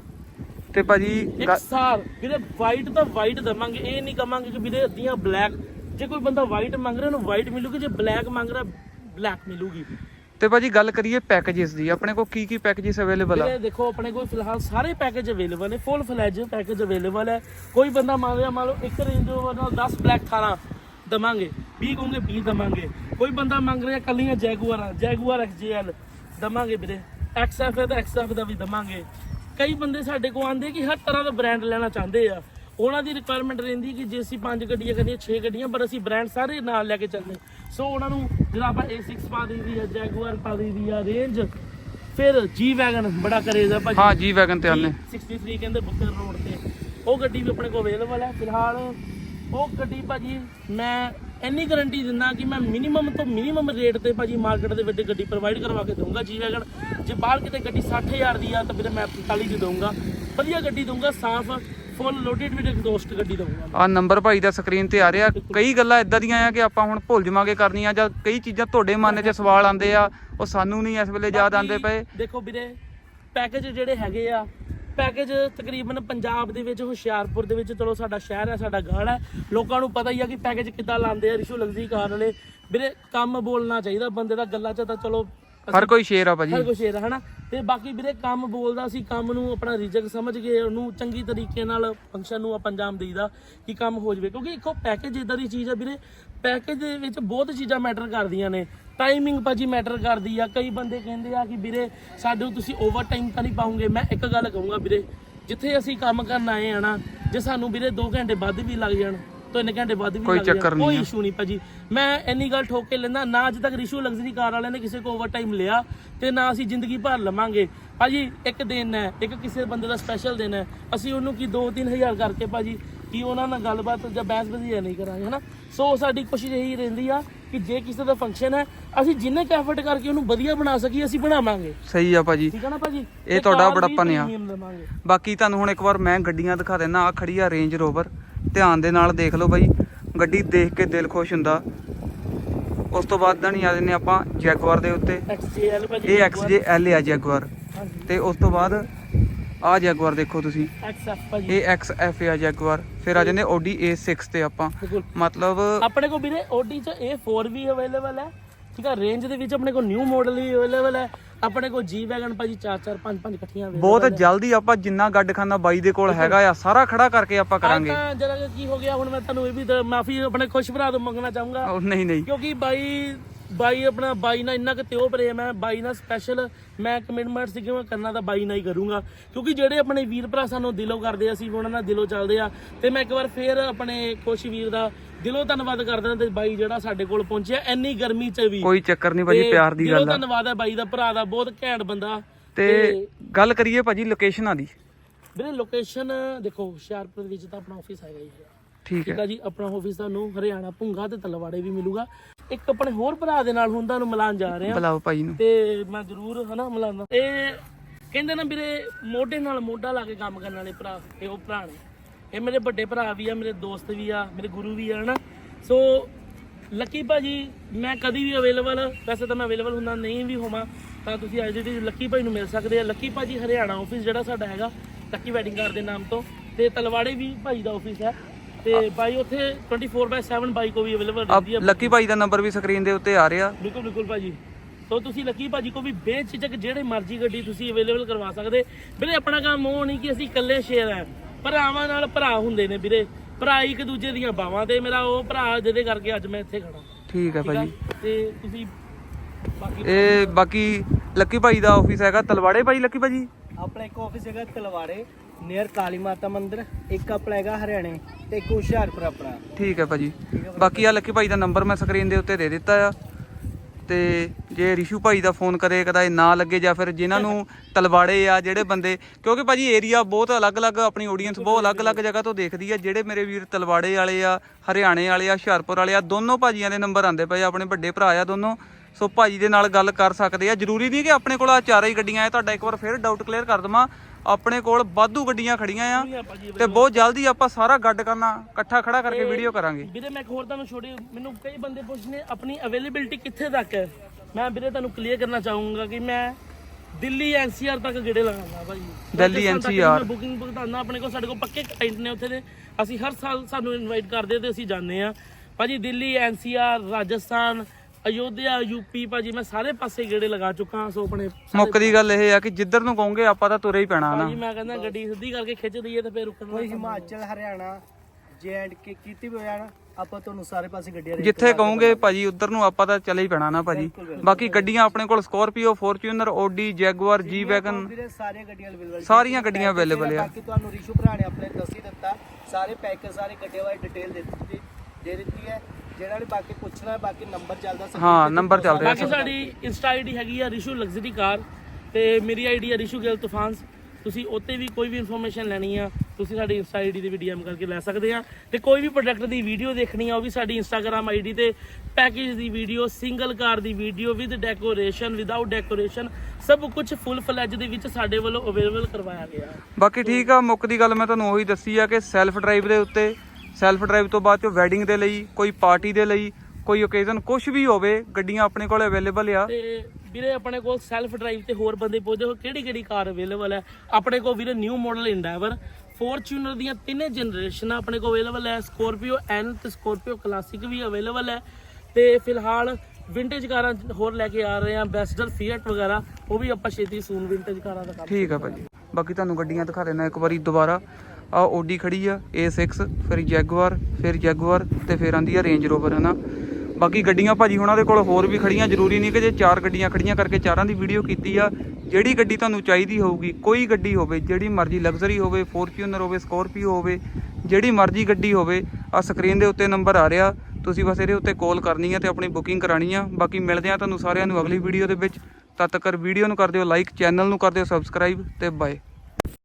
[SPEAKER 1] ਤੇ ਭਾਜੀ
[SPEAKER 2] ਇੱਕ ਗ- ਸਾਰ ਵੀਰੇ ਵਾਈਟ ਤਾਂ ਵਾਈਟ ਦਵਾਂਗੇ ਇਹ ਨਹੀਂ ਕਵਾਂਗੇ ਕਿ ਵੀਰੇ ਅੱਧੀਆਂ ਬਲੈਕ ਜੇ ਕੋਈ ਬੰਦਾ ਵਾਈਟ ਮੰਗ ਰਿਹਾ ਉਹਨੂੰ ਵਾਈਟ ਮਿਲੂਗੀ ਜੇ ਬਲੈਕ ਮੰਗ ਰਿਹਾ ਬਲੈਕ ਮਿਲੂਗੀ।
[SPEAKER 1] ਤੇ ਭਾਜੀ ਗੱਲ ਕਰੀਏ ਪੈਕੇजेस ਦੀ ਆਪਣੇ ਕੋਲ ਕੀ ਕੀ ਪੈਕੇजेस ਅਵੇਲੇਬਲ ਆ?
[SPEAKER 2] ਵੀਰੇ ਦੇਖੋ ਆਪਣੇ ਕੋਲ ਫਿਲਹਾਲ ਸਾਰੇ ਪੈਕੇਜ ਅਵੇਲੇਬਲ ਨੇ ਫੁੱਲ ਫਲੈਜ ਪੈਕੇਜ ਅਵੇਲੇਬਲ ਹੈ। ਕੋਈ ਬੰਦਾ ਮੰਨ ਰਿਹਾ ਮੰਨ ਲਓ ਇੱਕ ਰੇਂਜ ਰੋਵਰ ਨਾਲ 10 ਬਲੈਕ 18 ਦਵਾਂਗੇ 20 ਕਹੋਗੇ 20 ਦਵਾਂਗੇ। ਕੋਈ ਬੰਦਾ ਮੰਗ ਰਿਹਾ ਕੱਲੀਆਂ ਜੈਗੂਆਰ ਜੈਗੂਆਰ ਐਕਸਜੇਐਲ ਦਵਾਂਗੇ ਵੀਰੇ। ਹੈ ਤਾਂ XF ਦਾ ਵੀ ਦਵਾਂਗੇ। ਕਈ ਬੰਦੇ ਸਾਡੇ ਕੋਲ ਆਂਦੇ ਕਿ ਹਰ ਤਰ੍ਹਾਂ ਦਾ ਬ੍ਰਾਂਡ ਲੈਣਾ ਚਾਹੁੰਦੇ ਆ। ਉਹਨਾਂ ਦੀ ਰਿਕੁਆਇਰਮੈਂਟ ਰਹਿੰਦੀ ਕਿ ਜੇ ਅਸੀਂ ਪੰਜ ਗੱਡੀਆਂ ਕਰੀਏ 6 ਗੱਡੀਆਂ ਪਰ ਅਸੀਂ ਬ੍ਰਾਂਡ ਸਾਰੇ ਨਾਲ ਲੈ ਕੇ ਚੱਲਦੇ। ਸੋ ਉਹਨਾਂ ਨੂੰ ਜਿਹੜਾ ਆਪਾਂ A6 ਪਾ ਦਈਦੀ ਆ ਜੈਗੂਆਰ ਪਾ ਦਈਦੀ ਆ ਰੇਂਜ ਫਿਰ ਜੀ ਵੈਗਨ ਬੜਾ ਕਰੇਜ਼ ਆ ਭਾਜੀ।
[SPEAKER 1] ਹਾਂ ਜੀ ਵੈਗਨ ਤੇ ਆਨੇ
[SPEAKER 2] 63 ਕਹਿੰਦੇ ਬੁੱਕਰ ਰੋਡ ਤੇ। ਉਹ ਗੱਡੀ ਵੀ ਆਪਣੇ ਕੋਲ ਅਵੇਲੇਬਲ ਹੈ ਫਿਲਹਾਲ ਉਹ ਗੱਡੀ ਭਾਜੀ ਮੈਂ ਇੰਨੀ ਗਾਰੰਟੀ ਦਿੰਦਾ ਕਿ ਮੈਂ ਮਿਨੀਮਮ ਤੋਂ ਮਿਨੀਮਮ ਰੇਟ ਤੇ ਭਾਜੀ ਮਾਰਕੀਟ ਦੇ ਵਿੱਚ ਗੱਡੀ ਪ੍ਰੋਵਾਈਡ ਕਰਵਾ ਕੇ ਦਊਂਗਾ ਜੀ ਵੈਗਨ ਜੇ ਬਾਹਰ ਕਿਤੇ ਗੱਡੀ 60000 ਦੀ ਆ ਤਾਂ ਵੀਰੇ ਮੈਂ 45 ਦੀ ਦਊਂਗਾ। ਵਧੀਆ ਗੱਡੀ ਦਊਂਗਾ ਸਾਫ਼ ਫੁੱਲ ਲੋਡਡ ਵਿੱਚ ਐਗਜ਼ੌਸਟ ਗੱਡੀ ਦਊਂਗਾ।
[SPEAKER 1] ਆ ਨੰਬਰ ਭਾਈ ਦਾ ਸਕਰੀਨ ਤੇ ਆ ਰਿਹਾ। ਕਈ ਗੱਲਾਂ ਇਦਾਂ ਦੀਆਂ ਆ ਕਿ ਆਪਾਂ ਹੁਣ ਭੁੱਲ ਜਾਵਾਂਗੇ ਕਰਨੀਆਂ ਜਾਂ ਕਈ ਚੀਜ਼ਾਂ ਤੁਹਾਡੇ ਮਨ 'ਚ ਸਵਾਲ ਆਉਂਦੇ ਆ ਉਹ ਸਾਨੂੰ ਨਹੀਂ ਇਸ ਵੇਲੇ ਯਾਦ ਆਉਂਦੇ ਪਏ।
[SPEAKER 2] ਦੇਖੋ ਵੀਰੇ ਪੈਕੇਜ ਜਿਹੜੇ ਹੈਗੇ ਆ ਪੈਕੇਜ ਤਕਰੀਬਨ ਪੰਜਾਬ ਦੇ ਵਿੱਚ ਹੁਸ਼ਿਆਰਪੁਰ ਦੇ ਵਿੱਚ ਚਲੋ ਸਾਡਾ ਸ਼ਹਿਰ ਹੈ ਸਾਡਾ ਗਾਲ ਹੈ। ਲੋਕਾਂ ਨੂੰ ਪਤਾ ਹੀ ਆ ਕਿ ਪੈਕੇਜ ਕਿੱਦਾਂ ਲਾਉਂਦੇ ਆ ਰਿਸ਼ੂ ਲਗਜ਼ੀ ਕਾਰ ਵਾਲੇ। ਵੀਰੇ ਕੰਮ ਬੋਲਣਾ ਚਾਹੀਦਾ ਬੰਦੇ ਦਾ ਗੱਲਾਂ 'ਚ ਤਾਂ ਚਲੋ
[SPEAKER 1] ਹਰ ਕੋਈ ਸ਼ੇਰ ਆ ਭਾਜੀ।
[SPEAKER 2] ਹਰ ਕੁਛ ਇਹ ਹਨਾ? ਤੇ ਬਾਕੀ ਵੀਰੇ ਕੰਮ ਬੋਲਦਾ ਸੀ ਕੰਮ ਨੂੰ ਆਪਣਾ ਰਿਜਕ ਸਮਝ ਕੇ ਉਹਨੂੰ ਚੰਗੀ ਤਰੀਕੇ ਨਾਲ ਫੰਕਸ਼ਨ ਨੂੰ ਆਪਾਂ ਅੰਜਾਮ ਦੇਈਦਾ ਕਿ ਕੰਮ ਹੋ ਜਵੇ। ਕਿਉਂਕਿ ਇੱਕੋ ਪੈਕੇਜ ਇਦਾਂ ਦੀ ਚੀਜ਼ ਆ ਵੀਰੇ ਪੈਕੇਜ ਦੇ ਵਿੱਚ ਬਹੁਤ ਚੀਜ਼ਾਂ ਮੈਟਰ ਕਰਦੀਆਂ ਨੇ। ਟਾਈਮਿੰਗ ਭਾਜੀ ਮੈਟਰ ਕਰਦੀ ਆ। ਕਈ ਬੰਦੇ ਕਹਿੰਦੇ ਆ ਕਿ ਵੀਰੇ ਸਾਡੇ ਤੁਸੀਂ ਓਵਰ ਟਾਈਮ ਤਾਂ ਨਹੀਂ ਪਾਉਂਗੇ। ਮੈਂ ਇੱਕ ਗੱਲ ਕਹੂੰਗਾ ਵੀਰੇ ਜਿੱਥੇ ਅਸੀਂ ਕੰਮ ਕਰਨ ਆਏ ਆ ਨਾ ਜੇ ਸਾਨੂੰ ਵੀਰੇ 2 ਘੰਟੇ ਵੱਧ ਵੀ ਲੱਗ ਜਾਣ ਤਿੰਨ ਘੰਟੇ ਵੱਧ ਵੀ
[SPEAKER 1] ਕੋਈ
[SPEAKER 2] ਲੱਗ ਜਾਣ ਕੋਈ। ਇਸ਼ੂ ਨਹੀਂ ਭਾਜੀ। ਮੈਂ ਇੰਨੀ ਗੱਲ ਠੋਕ ਕੇ ਲੈਂਦਾ ਨਾ ਅੱਜ ਤੱਕ ਰਿਸ਼ੂ ਲਗਜ਼ਰੀ ਕਾਰ ਵਾਲਿਆਂ ਨੇ ਕਿਸੇ ਕੋ ਓਵਰ ਟਾਈਮ ਲਿਆ ਤੇ ਨਾ ਅਸੀਂ ਜ਼ਿੰਦਗੀ ਭਰ ਲਵਾਂਗੇ। ਭਾਜੀ ਇੱਕ ਦਿਨ ਹੈ ਇੱਕ ਕਿਸੇ ਬੰਦੇ ਦਾ ਸਪੈਸ਼ਲ ਦਿਨ ਹੈ। ਅਸੀਂ ਉਹਨੂੰ ਕੀ 2-3 ਹਜ਼ਾਰ ਕਰਕੇ ਭਾਜੀ ਕੀ ਉਹਨਾਂ ਨਾਲ ਗੱਲਬਾਤ ਜਾਂ ਬਹਿਸ ਬਜ਼ੀਆ ਨਹੀਂ ਕਰਾਂਗੇ ਹਨਾ? ਸੋ ਸਾਡੀ ਕੋਸ਼ਿਸ਼ ਇਹੀ ਰਹਿੰਦੀ ਆ ਕਿ ਜੇ ਕਿਸੇ ਦਾ ਫੰਕਸ਼ਨ ਹੈ ਅਸੀਂ ਜਿੰਨੇ ਕੁ ਐਫਰਟ ਕਰਕੇ ਉਹਨੂੰ ਵਧੀਆ ਬਣਾ ਸਕੀਏ ਅਸੀਂ ਬਣਾਵਾਂਗੇ।
[SPEAKER 1] ਸਹੀ ਆ ਭਾਜੀ।
[SPEAKER 2] ਠੀਕ ਹੈ ਨਾ ਭਾਜੀ?
[SPEAKER 1] ਇਹ ਤੁਹਾਡਾ
[SPEAKER 2] ਵੀ
[SPEAKER 1] ਬੜੱਪਨ ਆ। ਬਾਕੀ ਤੁਹਾਨੂੰ ਹੁਣ ਇੱਕ ਵਾਰ ਮੈਂ ਗੱਡੀਆਂ ਦਿਖਾ ਦਿੰਦਾ ਆ ਖੜੀ ਆ ਰੇਂਜ ਰੋਵਰ ਧਿਆਨ ਦੇ ਨਾਲ ਦੇਖ ਲਓ ਬਾਈ ਗੱਡੀ ਦੇਖ ਕੇ ਦਿਲ ਖੁਸ਼ ਹੁੰਦਾ। ਉਸ ਤੋਂ ਬਾਅਦ ਦਣੀ ਆ ਦਿੰਨੇ ਆਪਾਂ ਜੈਗਵਾਰ ਦੇ ਉੱਤੇ।
[SPEAKER 2] XJL ਭਾਜੀ
[SPEAKER 1] ਇਹ XJL ਆ ਜੈਗਵਾਰ ਤੇ ਉਸ ਤੋਂ ਬਾਅਦ ਆ ਜੈਗਵਾਰ ਦੇਖੋ ਤੁਸੀਂ।
[SPEAKER 2] XF ਭਾਜੀ
[SPEAKER 1] ਇਹ XF ਆ ਜੈਗਵਾਰ ਫਿਰ ਆ ਜਾਂਦੇ Audi A6 ਤੇ ਆਪਾਂ।
[SPEAKER 2] ਬਿਲਕੁਲ।
[SPEAKER 1] ਮਤਲਬ
[SPEAKER 2] ਆਪਣੇ ਕੋਲ ਵੀਰੇ Audi ਚ A4 ਵੀ ਅਵੇਲੇਬਲ ਹੈ। ਠੀਕ ਹੈ ਰੇਂਜ ਦੇ ਵਿੱਚ ਆਪਣੇ ਕੋਲ ਨਿਊ ਮਾਡਲ ਵੀ ਅਵੇਲੇਬਲ ਹੈ। ਆਪਣੇ ਕੋਲ G ਵੈਗਨ ਭਾਜੀ 4 4 5 5 ਇਕੱਠੀਆਂ available
[SPEAKER 1] ਬਹੁਤ। ਜਲਦੀ ਆਪਾਂ ਜਿੰਨਾ ਗੱਡਖਾਨਾ ਬਾਈ ਦੇ ਕੋਲ ਹੈਗਾ ਆ ਸਾਰਾ ਖੜਾ ਕਰਕੇ ਆਪਾਂ ਕਰਾਂਗੇ।
[SPEAKER 2] ਤਾਂ ਜਰਾ ਕੁ ਕੀ ਹੋ ਗਿਆ ਹੁਣ ਮੈਂ ਤੁਹਾਨੂੰ ਇਹ ਵੀ ਦ- ਮਾਫੀ ਆਪਣੇ ਖੁਸ਼ ਭਰਾ ਤੋਂ ਮੰਗਣਾ ਚਾਹੂੰਗਾ।
[SPEAKER 1] ਉਹ ਨਹੀਂ ਨਹੀਂ।
[SPEAKER 2] ਕਿਉਂਕਿ ਬਾਈ ਬਾਈ ਆਪਣਾ ਬਾਈ ਨਾਲ ਇੰਨਾ ਕਿ ਤਿਓ ਪ੍ਰੇਮ ਹੈ ਬਾਈ ਨਾਲ ਸਪੈਸ਼ਲ ਮੈਂ ਕਮਿਟਮੈਂਟ ਸੀ ਕਿ ਮੈਂ ਕਰਨਾ ਤਾਂ ਬਾਈ ਨਾਲ ਹੀ ਕਰੂੰਗਾ। ਕਿਉਂਕਿ ਜਿਹੜੇ ਆਪਣੇ ਵੀਰ ਭਰਾ ਸਾਨੂੰ ਦਿਲੋਂ ਕਰਦੇ ਆ, ਅਸੀਂ ਵੀ ਉਹਨਾਂ ਨਾਲ ਦਿਲੋਂ ਚੱਲਦੇ ਆ ਤੇ ਮੈਂ ਇੱਕ ਵਾਰ ਫੇਰ ਆਪਣੇ ਖੁਸ਼ ਵੀਰ ਦਾ ਦਿਲੋਂ ਧੰਨਵਾਦ ਕਰਦਾ ਤੇ ਬਾਈ ਜਿਹੜਾ ਸਾਡੇ ਕੋਲ ਪਹੁੰਚਿਆ ਇੰਨੀ ਗਰਮੀ 'ਚ ਵੀ।
[SPEAKER 1] ਕੋਈ ਚੱਕਰ ਨਹੀਂ ਭਾਜੀ
[SPEAKER 2] ਤੇ
[SPEAKER 1] ਪਿਆਰ ਦੀ
[SPEAKER 2] ਦਿਲੋਂ
[SPEAKER 1] ਗੱਲ ਆ।
[SPEAKER 2] ਧੰਨਵਾਦ ਹੈ ਬਾਈ ਦਾ ਭਰਾ ਦਾ ਬਹੁਤ ਘੈਂਟ ਬੰਦਾ।
[SPEAKER 1] ਤੇ ਗੱਲ ਕਰੀਏ ਭਾਜੀ ਲੋਕੇਸ਼ਨਾਂ ਦੀ।
[SPEAKER 2] ਵੀਰੇ ਲੋਕੇਸ਼ਨ ਦੇਖੋ ਹੁਸ਼ਿਆਰਪੁਰ ਵਿੱਚ ਤਾਂ ਆਪਣਾ ਆਫਿਸ ਹੈਗਾ ਹੀ ਹੈ।
[SPEAKER 1] ਠੀਕ ਹੈ।
[SPEAKER 2] ਜੀ ਆਪਣਾ ਆਫਿਸ ਤੁਹਾਨੂੰ ਹਰਿਆਣਾ ਭੁੰਗਾ ਤੇ ਤਲਵਾੜੇ ਵੀ ਮਿਲੂਗਾ। ਇੱਕ ਆਪਣੇ ਹੋਰ ਭਰਾ ਦੇ ਨਾਲ ਹੁਣ ਤੁਹਾਨੂੰ ਮਿਲਾਨ ਜਾ ਰਹੇ ਆ।
[SPEAKER 1] ਬੁਲਾਓ ਭਾਈ ਨੂੰ।
[SPEAKER 2] ਤੇ ਮੈਂ ਜ਼ਰੂਰ ਹਨਾ ਮਿਲਾਨਾ। ਇਹ ਕਹਿੰਦੇ ਨਾ ਵੀਰੇ ਮੋਢੇ ਨਾਲ ਮੋਢਾ ਲਾ ਕੇ ਕੰਮ ਕਰਨ ਵਾਲੇ ਭਰਾ ਇਹ ਉਹ ਭਰਾ ਨੇ। ਇਹ ਮੇਰੇ ਵੱਡੇ ਭਰਾ ਵੀ ਆ ਮੇਰੇ ਦੋਸਤ ਵੀ ਆ ਮੇਰੇ ਗੁਰੂ ਵੀ ਆ ਹਨਾ। ਸੋ ਲੱਕੀ ਭਾਜੀ ਮੈਂ ਕਦੀ ਵੀ ਅਵੇਲੇਬਲ ਵੈਸੇ ਤਾਂ ਮੈਂ ਅਵੇਲੇਬਲ ਹੁੰਦਾ ਨਹੀਂ ਵੀ ਹੋਵਾਂ ਤਾਂ ਤੁਸੀਂ ਅੱਜ ਦੀ ਲੱਕੀ ਭਾਈ ਨੂੰ ਮਿਲ ਸਕਦੇ ਆ। ਲੱਕੀ ਭਾਜੀ ਹਰਿਆਣਾ ਆਫਿਸ ਜਿਹੜਾ ਸਾਡਾ ਹੈਗਾ ਲੱਕੀ ਵੈਡਿੰਗ ਕਾਰ ਦੇ ਨਾਮ ਤੋਂ। ਤੇ ਤਲਵਾੜੇ ਵੀ ਭਾਈ ਦਾ ਆਫਿਸ ਹੈ। ਤੇ ਭਾਈ ਉੱਥੇ 24/7 ਬਾਈ ਕੋ ਵੀ ਅਵੇਲੇਬਲ ਰਹਿੰਦੀ ਹੈ
[SPEAKER 1] ਲੱਕੀ ਭਾਈ ਦਾ ਨੰਬਰ ਵੀ ਸਕਰੀਨ ਦੇ ਉੱਤੇ ਆ ਰਿਹਾ।
[SPEAKER 2] ਬਿਲਕੁਲ ਬਿਲਕੁਲ ਭਾਜੀ। ਸੋ ਤੁਸੀਂ ਲੱਕੀ ਭਾਜੀ ਕੋ ਵੀ ਬੇਝਿਜਕ ਜਿਹੜੇ ਮਰਜ਼ੀ ਗੱਡੀ ਤੁਸੀਂ ਅਵੇਲੇਬਲ ਕਰਵਾ ਸਕਦੇ। ਵੀਰੇ ਆਪਣਾ ਕੰਮ ਉਹ ਨਹੀਂ ਕਿ ਅਸੀਂ ਇਕੱਲੇ ਸ਼ੇਰ ਆ। ਭਰਾਵਾਂ ਨਾਲ ਭਰਾ ਹੁੰਦੇ ਨੇ ਵੀਰੇ। ਭਰਾ ਇੱਕ ਦੂਜੇ ਦੀਆਂ ਬਾਵਾਂ ਤੇ ਮੇਰਾ ਉਹ ਭਰਾ ਜਿਹਦੇ ਕਰਕੇ ਅੱਜ ਮੈਂ ਇੱਥੇ ਖੜਾ
[SPEAKER 1] ਠੀਕ ਹੈ
[SPEAKER 2] ਠੀਕ ਆ?
[SPEAKER 1] ਭਾਜੀ
[SPEAKER 2] ਤੇ ਤੁਸੀਂ ਬਾਕੀ
[SPEAKER 1] ਇਹ ਬਾਕੀ ਲੱਕੀ ਭਾਈ ਦਾ ਆਫਿਸ ਹੈਗਾ ਤਲਵਾੜੇ ਭਾਈ ਲੱਕੀ ਭਾਜੀ?
[SPEAKER 4] ਆਪਣਾ ਇੱਕ ਆਫਿਸ ਹੈਗਾ ਤਲਵਾੜੇ। ਨੀਅਰ ਕਾਲੀ ਮਾਤਾ ਮੰਦਿਰ ਇੱਕ ਆਪਣਾ ਹੈਗਾ ਹਰਿਆਣੇ ਤੇ ਇੱਕ ਹੁਸ਼ਿਆਰਪੁਰ ਆਪਣਾ।
[SPEAKER 1] ਠੀਕ ਹੈ ਭਾਜੀ। ਬਾਕੀ ਆ ਲੱਕੀ ਭਾਈ ਦਾ ਨੰਬਰ ਮੈਂ ਸਕਰੀਨ ਦੇ ਉੱਤੇ ਦੇ ਦਿੱਤਾ ਆ। ਤੇ ਜੇ ਰਿਸ਼ੂ ਭਾਈ ਦਾ ਫੋਨ ਕਰੇ ਕਦਾ ਨਾ ਲੱਗੇ ਜਾਂ ਫਿਰ ਜਿਨ੍ਹਾਂ ਨੂੰ ਤਲਵਾੜੇ ਆ ਜਿਹੜੇ ਬੰਦੇ ਕਿਉਂਕਿ ਭਾਜੀ ਏਰੀਆ ਬਹੁਤ ਅਲੱਗ-ਅਲੱਗ ਆਪਣੀ ਆਡੀਅנס ਬਹੁਤ ਅਲੱਗ-ਅਲੱਗ ਜਗ੍ਹਾ ਤੋਂ ਦੇਖਦੀ ਆ ਜਿਹੜੇ ਮੇਰੇ ਵੀਰ ਤਲਵਾੜੇ ਵਾਲੇ ਆ ਹਰਿਆਣੇ ਵਾਲੇ ਆ ਹੁਸ਼ਿਆਰਪੁਰ ਵਾਲੇ ਆ ਦੋਨੋਂ ਭਾਜੀਆਂ ਦੇ ਨੰਬਰ ਆਂਦੇ ਪਏ ਆ, ਆਪਣੇ ਵੱਡੇ ਭਰਾ ਆ ਦੋਨੋਂ। ਸੋ ਭਾਜੀ ਦੇ ਨਾਲ ਗੱਲ ਕਰ ਸਕਦੇ ਆ। ਜ਼ਰੂਰੀ ਨਹੀਂ ਕਿ ਆਪਣੇ ਕੋਲ ਆ ਚਾਰੇ ਹੀ ਗੱਡੀਆਂ ਆ ਤੁਹਾਡਾ ਇੱਕ ਵਾਰ ਫਿਰ ਡਾਊਟ ਕਲੀਅਰ ਕਰ ਦਵਾਂ। ਆਪਣੇ ਕੋਲ ਵਾਧੂ ਗੱਡੀਆਂ ਖੜੀਆਂ ਆ ਤੇ ਬਹੁਤ ਜਲਦੀ ਆਪਾਂ ਸਾਰਾ ਗੱਡ ਕਰਨਾ ਇਕੱਠਾ ਖੜਾ ਕਰਕੇ ਵੀਡੀਓ ਕਰਾਂਗੇ।
[SPEAKER 2] ਵੀਰੇ ਮੈਂ ਇੱਕ ਹੋਰ ਤੁਹਾਨੂੰ ਛੋਟੀ ਮੈਨੂੰ ਕਈ ਬੰਦੇ ਪੁੱਛਨੇ ਆਪਣੀ ਅਵੇਲੇਬਿਲਟੀ ਕਿੱਥੇ ਤੱਕ ਹੈ? ਮੈਂ ਵੀਰੇ ਤੁਹਾਨੂੰ ਕਲੀਅਰ ਕਰਨਾ ਚਾਹੂੰਗਾ ਕਿ ਮੈਂ ਦਿੱਲੀ ਐਨਸੀਆਰ ਤੱਕ ਗੇੜੇ ਲਗਾਉਂਦਾ ਭਾਈ।
[SPEAKER 1] ਦਿੱਲੀ
[SPEAKER 2] ਮੈਂ ਬੁਕਿੰਗ ਭੁਗਤਾਨਾ ਆਪਣੇ ਕੋਲ ਸਾਡੇ ਕੋਲ ਪੱਕੇ ਕਲਾਇੰਟ ਨੇ ਉੱਥੇ ਦੇ। ਅਸੀਂ ਹਰ ਸਾਲ ਸਾਨੂੰ ਇਨਵਾਈਟ ਕਰਦੇ ਤੇ ਅਸੀਂ ਜਾਂਦੇ ਆ ਭਾਜੀ ਦਿੱਲੀ ਐਨਸੀਆਰ ਰਾਜਸਥਾਨ ਅਯੋਧਿਆ ਯੂਪੀ ਭਾਜੀ ਮੈਂ ਸਾਰੇ ਪਾਸੇ ਗੇੜੇ ਲਗਾ ਚੁੱਕਾ ਸੋ ਆਪਣੇ
[SPEAKER 1] ਮੁੱਕ ਦੀ ਗੱਲ ਇਹ ਆ ਕਿ ਜਿੱਧਰ ਨੂੰ ਕਹੋਗੇ ਆਪਾਂ ਤਾਂ ਤੁਰੇ ਹੀ ਪੈਣਾ ਨਾ
[SPEAKER 2] ਭਾਜੀ ਮੈਂ ਕਹਿੰਦਾ ਗੱਡੀ ਸਿੱਧੀ ਕਰਕੇ ਖਿੱਚ ਦਈਏ ਤੇ ਫੇਰ ਰੁਕਣਾ
[SPEAKER 4] ਕੋਈ ਹਿਮਾਚਲ ਹਰਿਆਣਾ ਜੇ ਐਂਡ ਕੇ ਕੀਤੀ ਹੋਇਆ ਨਾ ਆਪਾਂ ਤੁਹਾਨੂੰ ਸਾਰੇ ਪਾਸੇ ਗੱਡੀਆਂ arrange
[SPEAKER 1] ਜਿੱਥੇ ਕਹੋਗੇ ਭਾਜੀ ਉਧਰ ਨੂੰ ਆਪਾਂ ਤਾਂ ਚਲੇ ਹੀ ਪੈਣਾ ਨਾ ਭਾਜੀ।
[SPEAKER 4] ਬਿਲਕੁਲ, ਬਿਲਕੁਲ।
[SPEAKER 1] ਬਾਕੀ ਗੱਡੀਆਂ ਆਪਣੇ ਕੋਲ Scorpio Fortuner Audi Jaguar G wagon
[SPEAKER 4] ਵੀਰੇ ਸਾਰੀਆਂ ਗੱਡੀਆਂ ਅਵੇਲੇਬਲ
[SPEAKER 1] ਸਾਰੀਆਂ ਗੱਡੀਆਂ available ਆ।
[SPEAKER 4] ਬਾਕੀ ਤੁਹਾਨੂੰ ਰਿਸ਼ੂ ਭਰਾ ਨੇ ਆਪਣੇ ਦੱਸ ਹੀ ਦਿੱਤਾ ਸਾਰੇ ਪੈਕਰ ਸਾਰੇ ਗੱਡੀਆਂ ਬਾਰੇ ਡਿਟੇਲ ਦੇ ਦਿੱਤੀ ਦੇ ਦਿੱਤੀ ਹੈ। ਜਿਹੜਾ ਨੇ ਬਾਕੀ ਪੁੱਛਣਾ ਹੈ ਬਾਕੀ ਨੰਬਰ ਚੱਲਦਾ screen
[SPEAKER 1] ਹਾਂ ਨੰਬਰ ਚੱਲ ਰਿਹਾ
[SPEAKER 2] ਬਾਕੀ ਸਾਡੀ ਇੰਸਟਾ ਆਈਡੀ ਹੈਗੀ ਆ ਰਿਸ਼ੂ ਲਗਜ਼ਰੀ ਕਾਰ ਤੇ ਮੇਰੀ ਆਈਡੀ ਆ ਰਿਸ਼ੂ ਗਿੱਲ ਤੂਫਾਨਸ ਤੁਸੀਂ ਉੱਤੇ ਵੀ ਕੋਈ ਵੀ ਇਨਫੋਰਮੇਸ਼ਨ ਲੈਣੀ ਆ ਤੁਸੀਂ ਸਾਡੀ ਇੰਸਟਾ ਆਈਡੀ ਤੇ ਵੀ ਡੀਐਮ ਕਰਕੇ ਲੈ ਸਕਦੇ ਆ। ਤੇ ਕੋਈ ਵੀ ਪ੍ਰੋਡਕਟ ਦੀ ਵੀਡੀਓ ਦੇਖਣੀ ਆ ਉਹ ਵੀ ਸਾਡੀ ਇੰਸਟਾਗ੍ਰam ਆਈਡੀ ਤੇ ਪੈਕੇਜ ਦੀ video single car the video with decoration without decoration ਸਭ ਕੁਝ ਫੁੱਲ ਫਲੈਜ ਦੇ ਵਿੱਚ ਸਾਡੇ ਵੱਲੋਂ ਅਵੇਲੇਬਲ ਕਰਵਾਇਆ ਗਿਆ।
[SPEAKER 1] ਬਾਕੀ ਠੀਕ ਆ ਮੁੱਕ ਦੀ ਗੱਲ ਮੈਂ ਤੁਹਾਨੂੰ ਉਹੀ ਦੱਸੀ ਆ ਕਿ ਸੈਲਫ ਡਰਾਈਵ ਦੇ ਉੱਤੇ ਸੈਲਫ ਡਰਾਈਵ ਤੋਂ ਬਾਅਦ ਚ ਵੈਡਿੰਗ ਦੇ ਲਈ ਕੋਈ ਪਾਰਟੀ ਦੇ ਲਈ ਕੋਈ ਓਕੇਜ਼ਨ ਕੁਝ ਵੀ ਹੋਵੇ ਗੱਡੀਆਂ ਆਪਣੇ ਕੋਲ ਅਵੇਲੇਬਲ ਆ।
[SPEAKER 2] ਤੇ ਵੀਰੇ ਆਪਣੇ ਕੋਲ ਸੈਲਫ ਡਰਾਈਵ ਤੇ ਹੋਰ ਬੰਦੇ ਪੁੱਛਦੇ ਹੋ ਕਿਹੜੀ ਕਿਹੜੀ ਕਾਰ ਅਵੇਲੇਬਲ ਹੈ? ਆਪਣੇ ਕੋਲ ਵੀਰੇ ਨਿਊ ਮਾਡਲ ਇੰਡਾਈਵਰ ਫੋਰਚੂਨਰ ਦੀਆਂ ਤਿੰਨੇ ਜਨਰੇਸ਼ਨ ਆਪਣੇ ਕੋਲ ਅਵੇਲੇਬਲ ਹੈ ਸਕੋਰਪੀਓ ਐਨ ਤੇ ਸਕੋਰਪੀਓ ਕਲਾਸਿਕ ਵੀ ਅਵੇਲੇਬਲ ਹੈ। ਤੇ ਫਿਲਹਾਲ ਵਿੰਟੇਜ ਕਾਰਾਂ ਹੋਰ ਲੈ ਕੇ ਆ ਰਹੇ ਹਾਂ ਬੈਸਟਰ ਫੀਅਟ ਵਗੈਰਾ ਉਹ ਵੀ ਆਪਾਂ ਛੇਤੀ ਸੂਨ ਵਿੰਟੇਜ ਕਾਰਾਂ ਦਾ ਕੰਮ
[SPEAKER 1] ਠੀਕ ਆ ਭਾਜੀ। ਬਾਕੀ ਤੁਹਾਨੂੰ ਗੱਡੀਆਂ ਦਿਖਾ ਦੇਣਾ ਇੱਕ ਵਾਰੀ ਦੁਬਾਰਾ। ਆ ਓਡੀ ਖੜੀ ਆ A6 ਫਿਰ ਜੈਗਵਾਰ ਫਿਰ ਜੈਗਵਾਰ ਤੇ ਫਿਰ ਆਂਦੀ ਆ ਰੇਂਜ ਰੋਵਰ ਹਨਾ? ਬਾਕੀ ਗੱਡੀਆਂ ਭਾਜੀ ਉਹਨਾਂ ਦੇ ਕੋਲ ਹੋਰ ਵੀ ਖੜੀਆਂ, ਜ਼ਰੂਰੀ ਨਹੀਂ ਕਿ ਜੇ ਚਾਰ ਗੱਡੀਆਂ ਖੜੀਆਂ ਕਰਕੇ ਚਾਰਾਂ ਦੀ ਵੀਡੀਓ ਕੀਤੀ ਆ, ਜਿਹੜੀ ਗੱਡੀ ਤੁਹਾਨੂੰ ਚਾਹੀਦੀ ਹੋਊਗੀ, ਕੋਈ ਗੱਡੀ ਹੋਵੇ, ਜਿਹੜੀ ਮਰਜ਼ੀ ਲਗਜ਼ਰੀ ਹੋਵੇ ਫੋਰਚੂਨਰ ਹੋਵੇ ਸਕੋਰਪੀਓ ਹੋਵੇ, ਜਿਹੜੀ ਮਰਜ਼ੀ ਗੱਡੀ ਹੋਵੇ ਆ ਸਕਰੀਨ ਦੇ ਉੱਤੇ ਨੰਬਰ ਆ ਰਿਹਾ, ਤੁਸੀਂ ਬਸ ਇਹਦੇ ਉੱਤੇ ਕਾਲ ਕਰਨੀ ਆ ਤੇ ਆਪਣੀ ਬੁਕਿੰਗ ਕਰਾਣੀ ਆ। ਬਾਕੀ ਮਿਲਦੇ ਆ ਤੁਹਾਨੂੰ ਸਾਰਿਆਂ ਨੂੰ ਅਗਲੀ ਵੀਡੀਓ ਦੇ ਵਿੱਚ। ਤਦ ਤੱਕ ਵੀਡੀਓ ਨੂੰ ਕਰ ਦਿਓ ਲਾਈਕ ਚੈਨਲ ਨੂੰ ਕਰ ਦਿਓ ਸਬਸਕ੍ਰਾਈਬ ਤੇ ਬਾਏ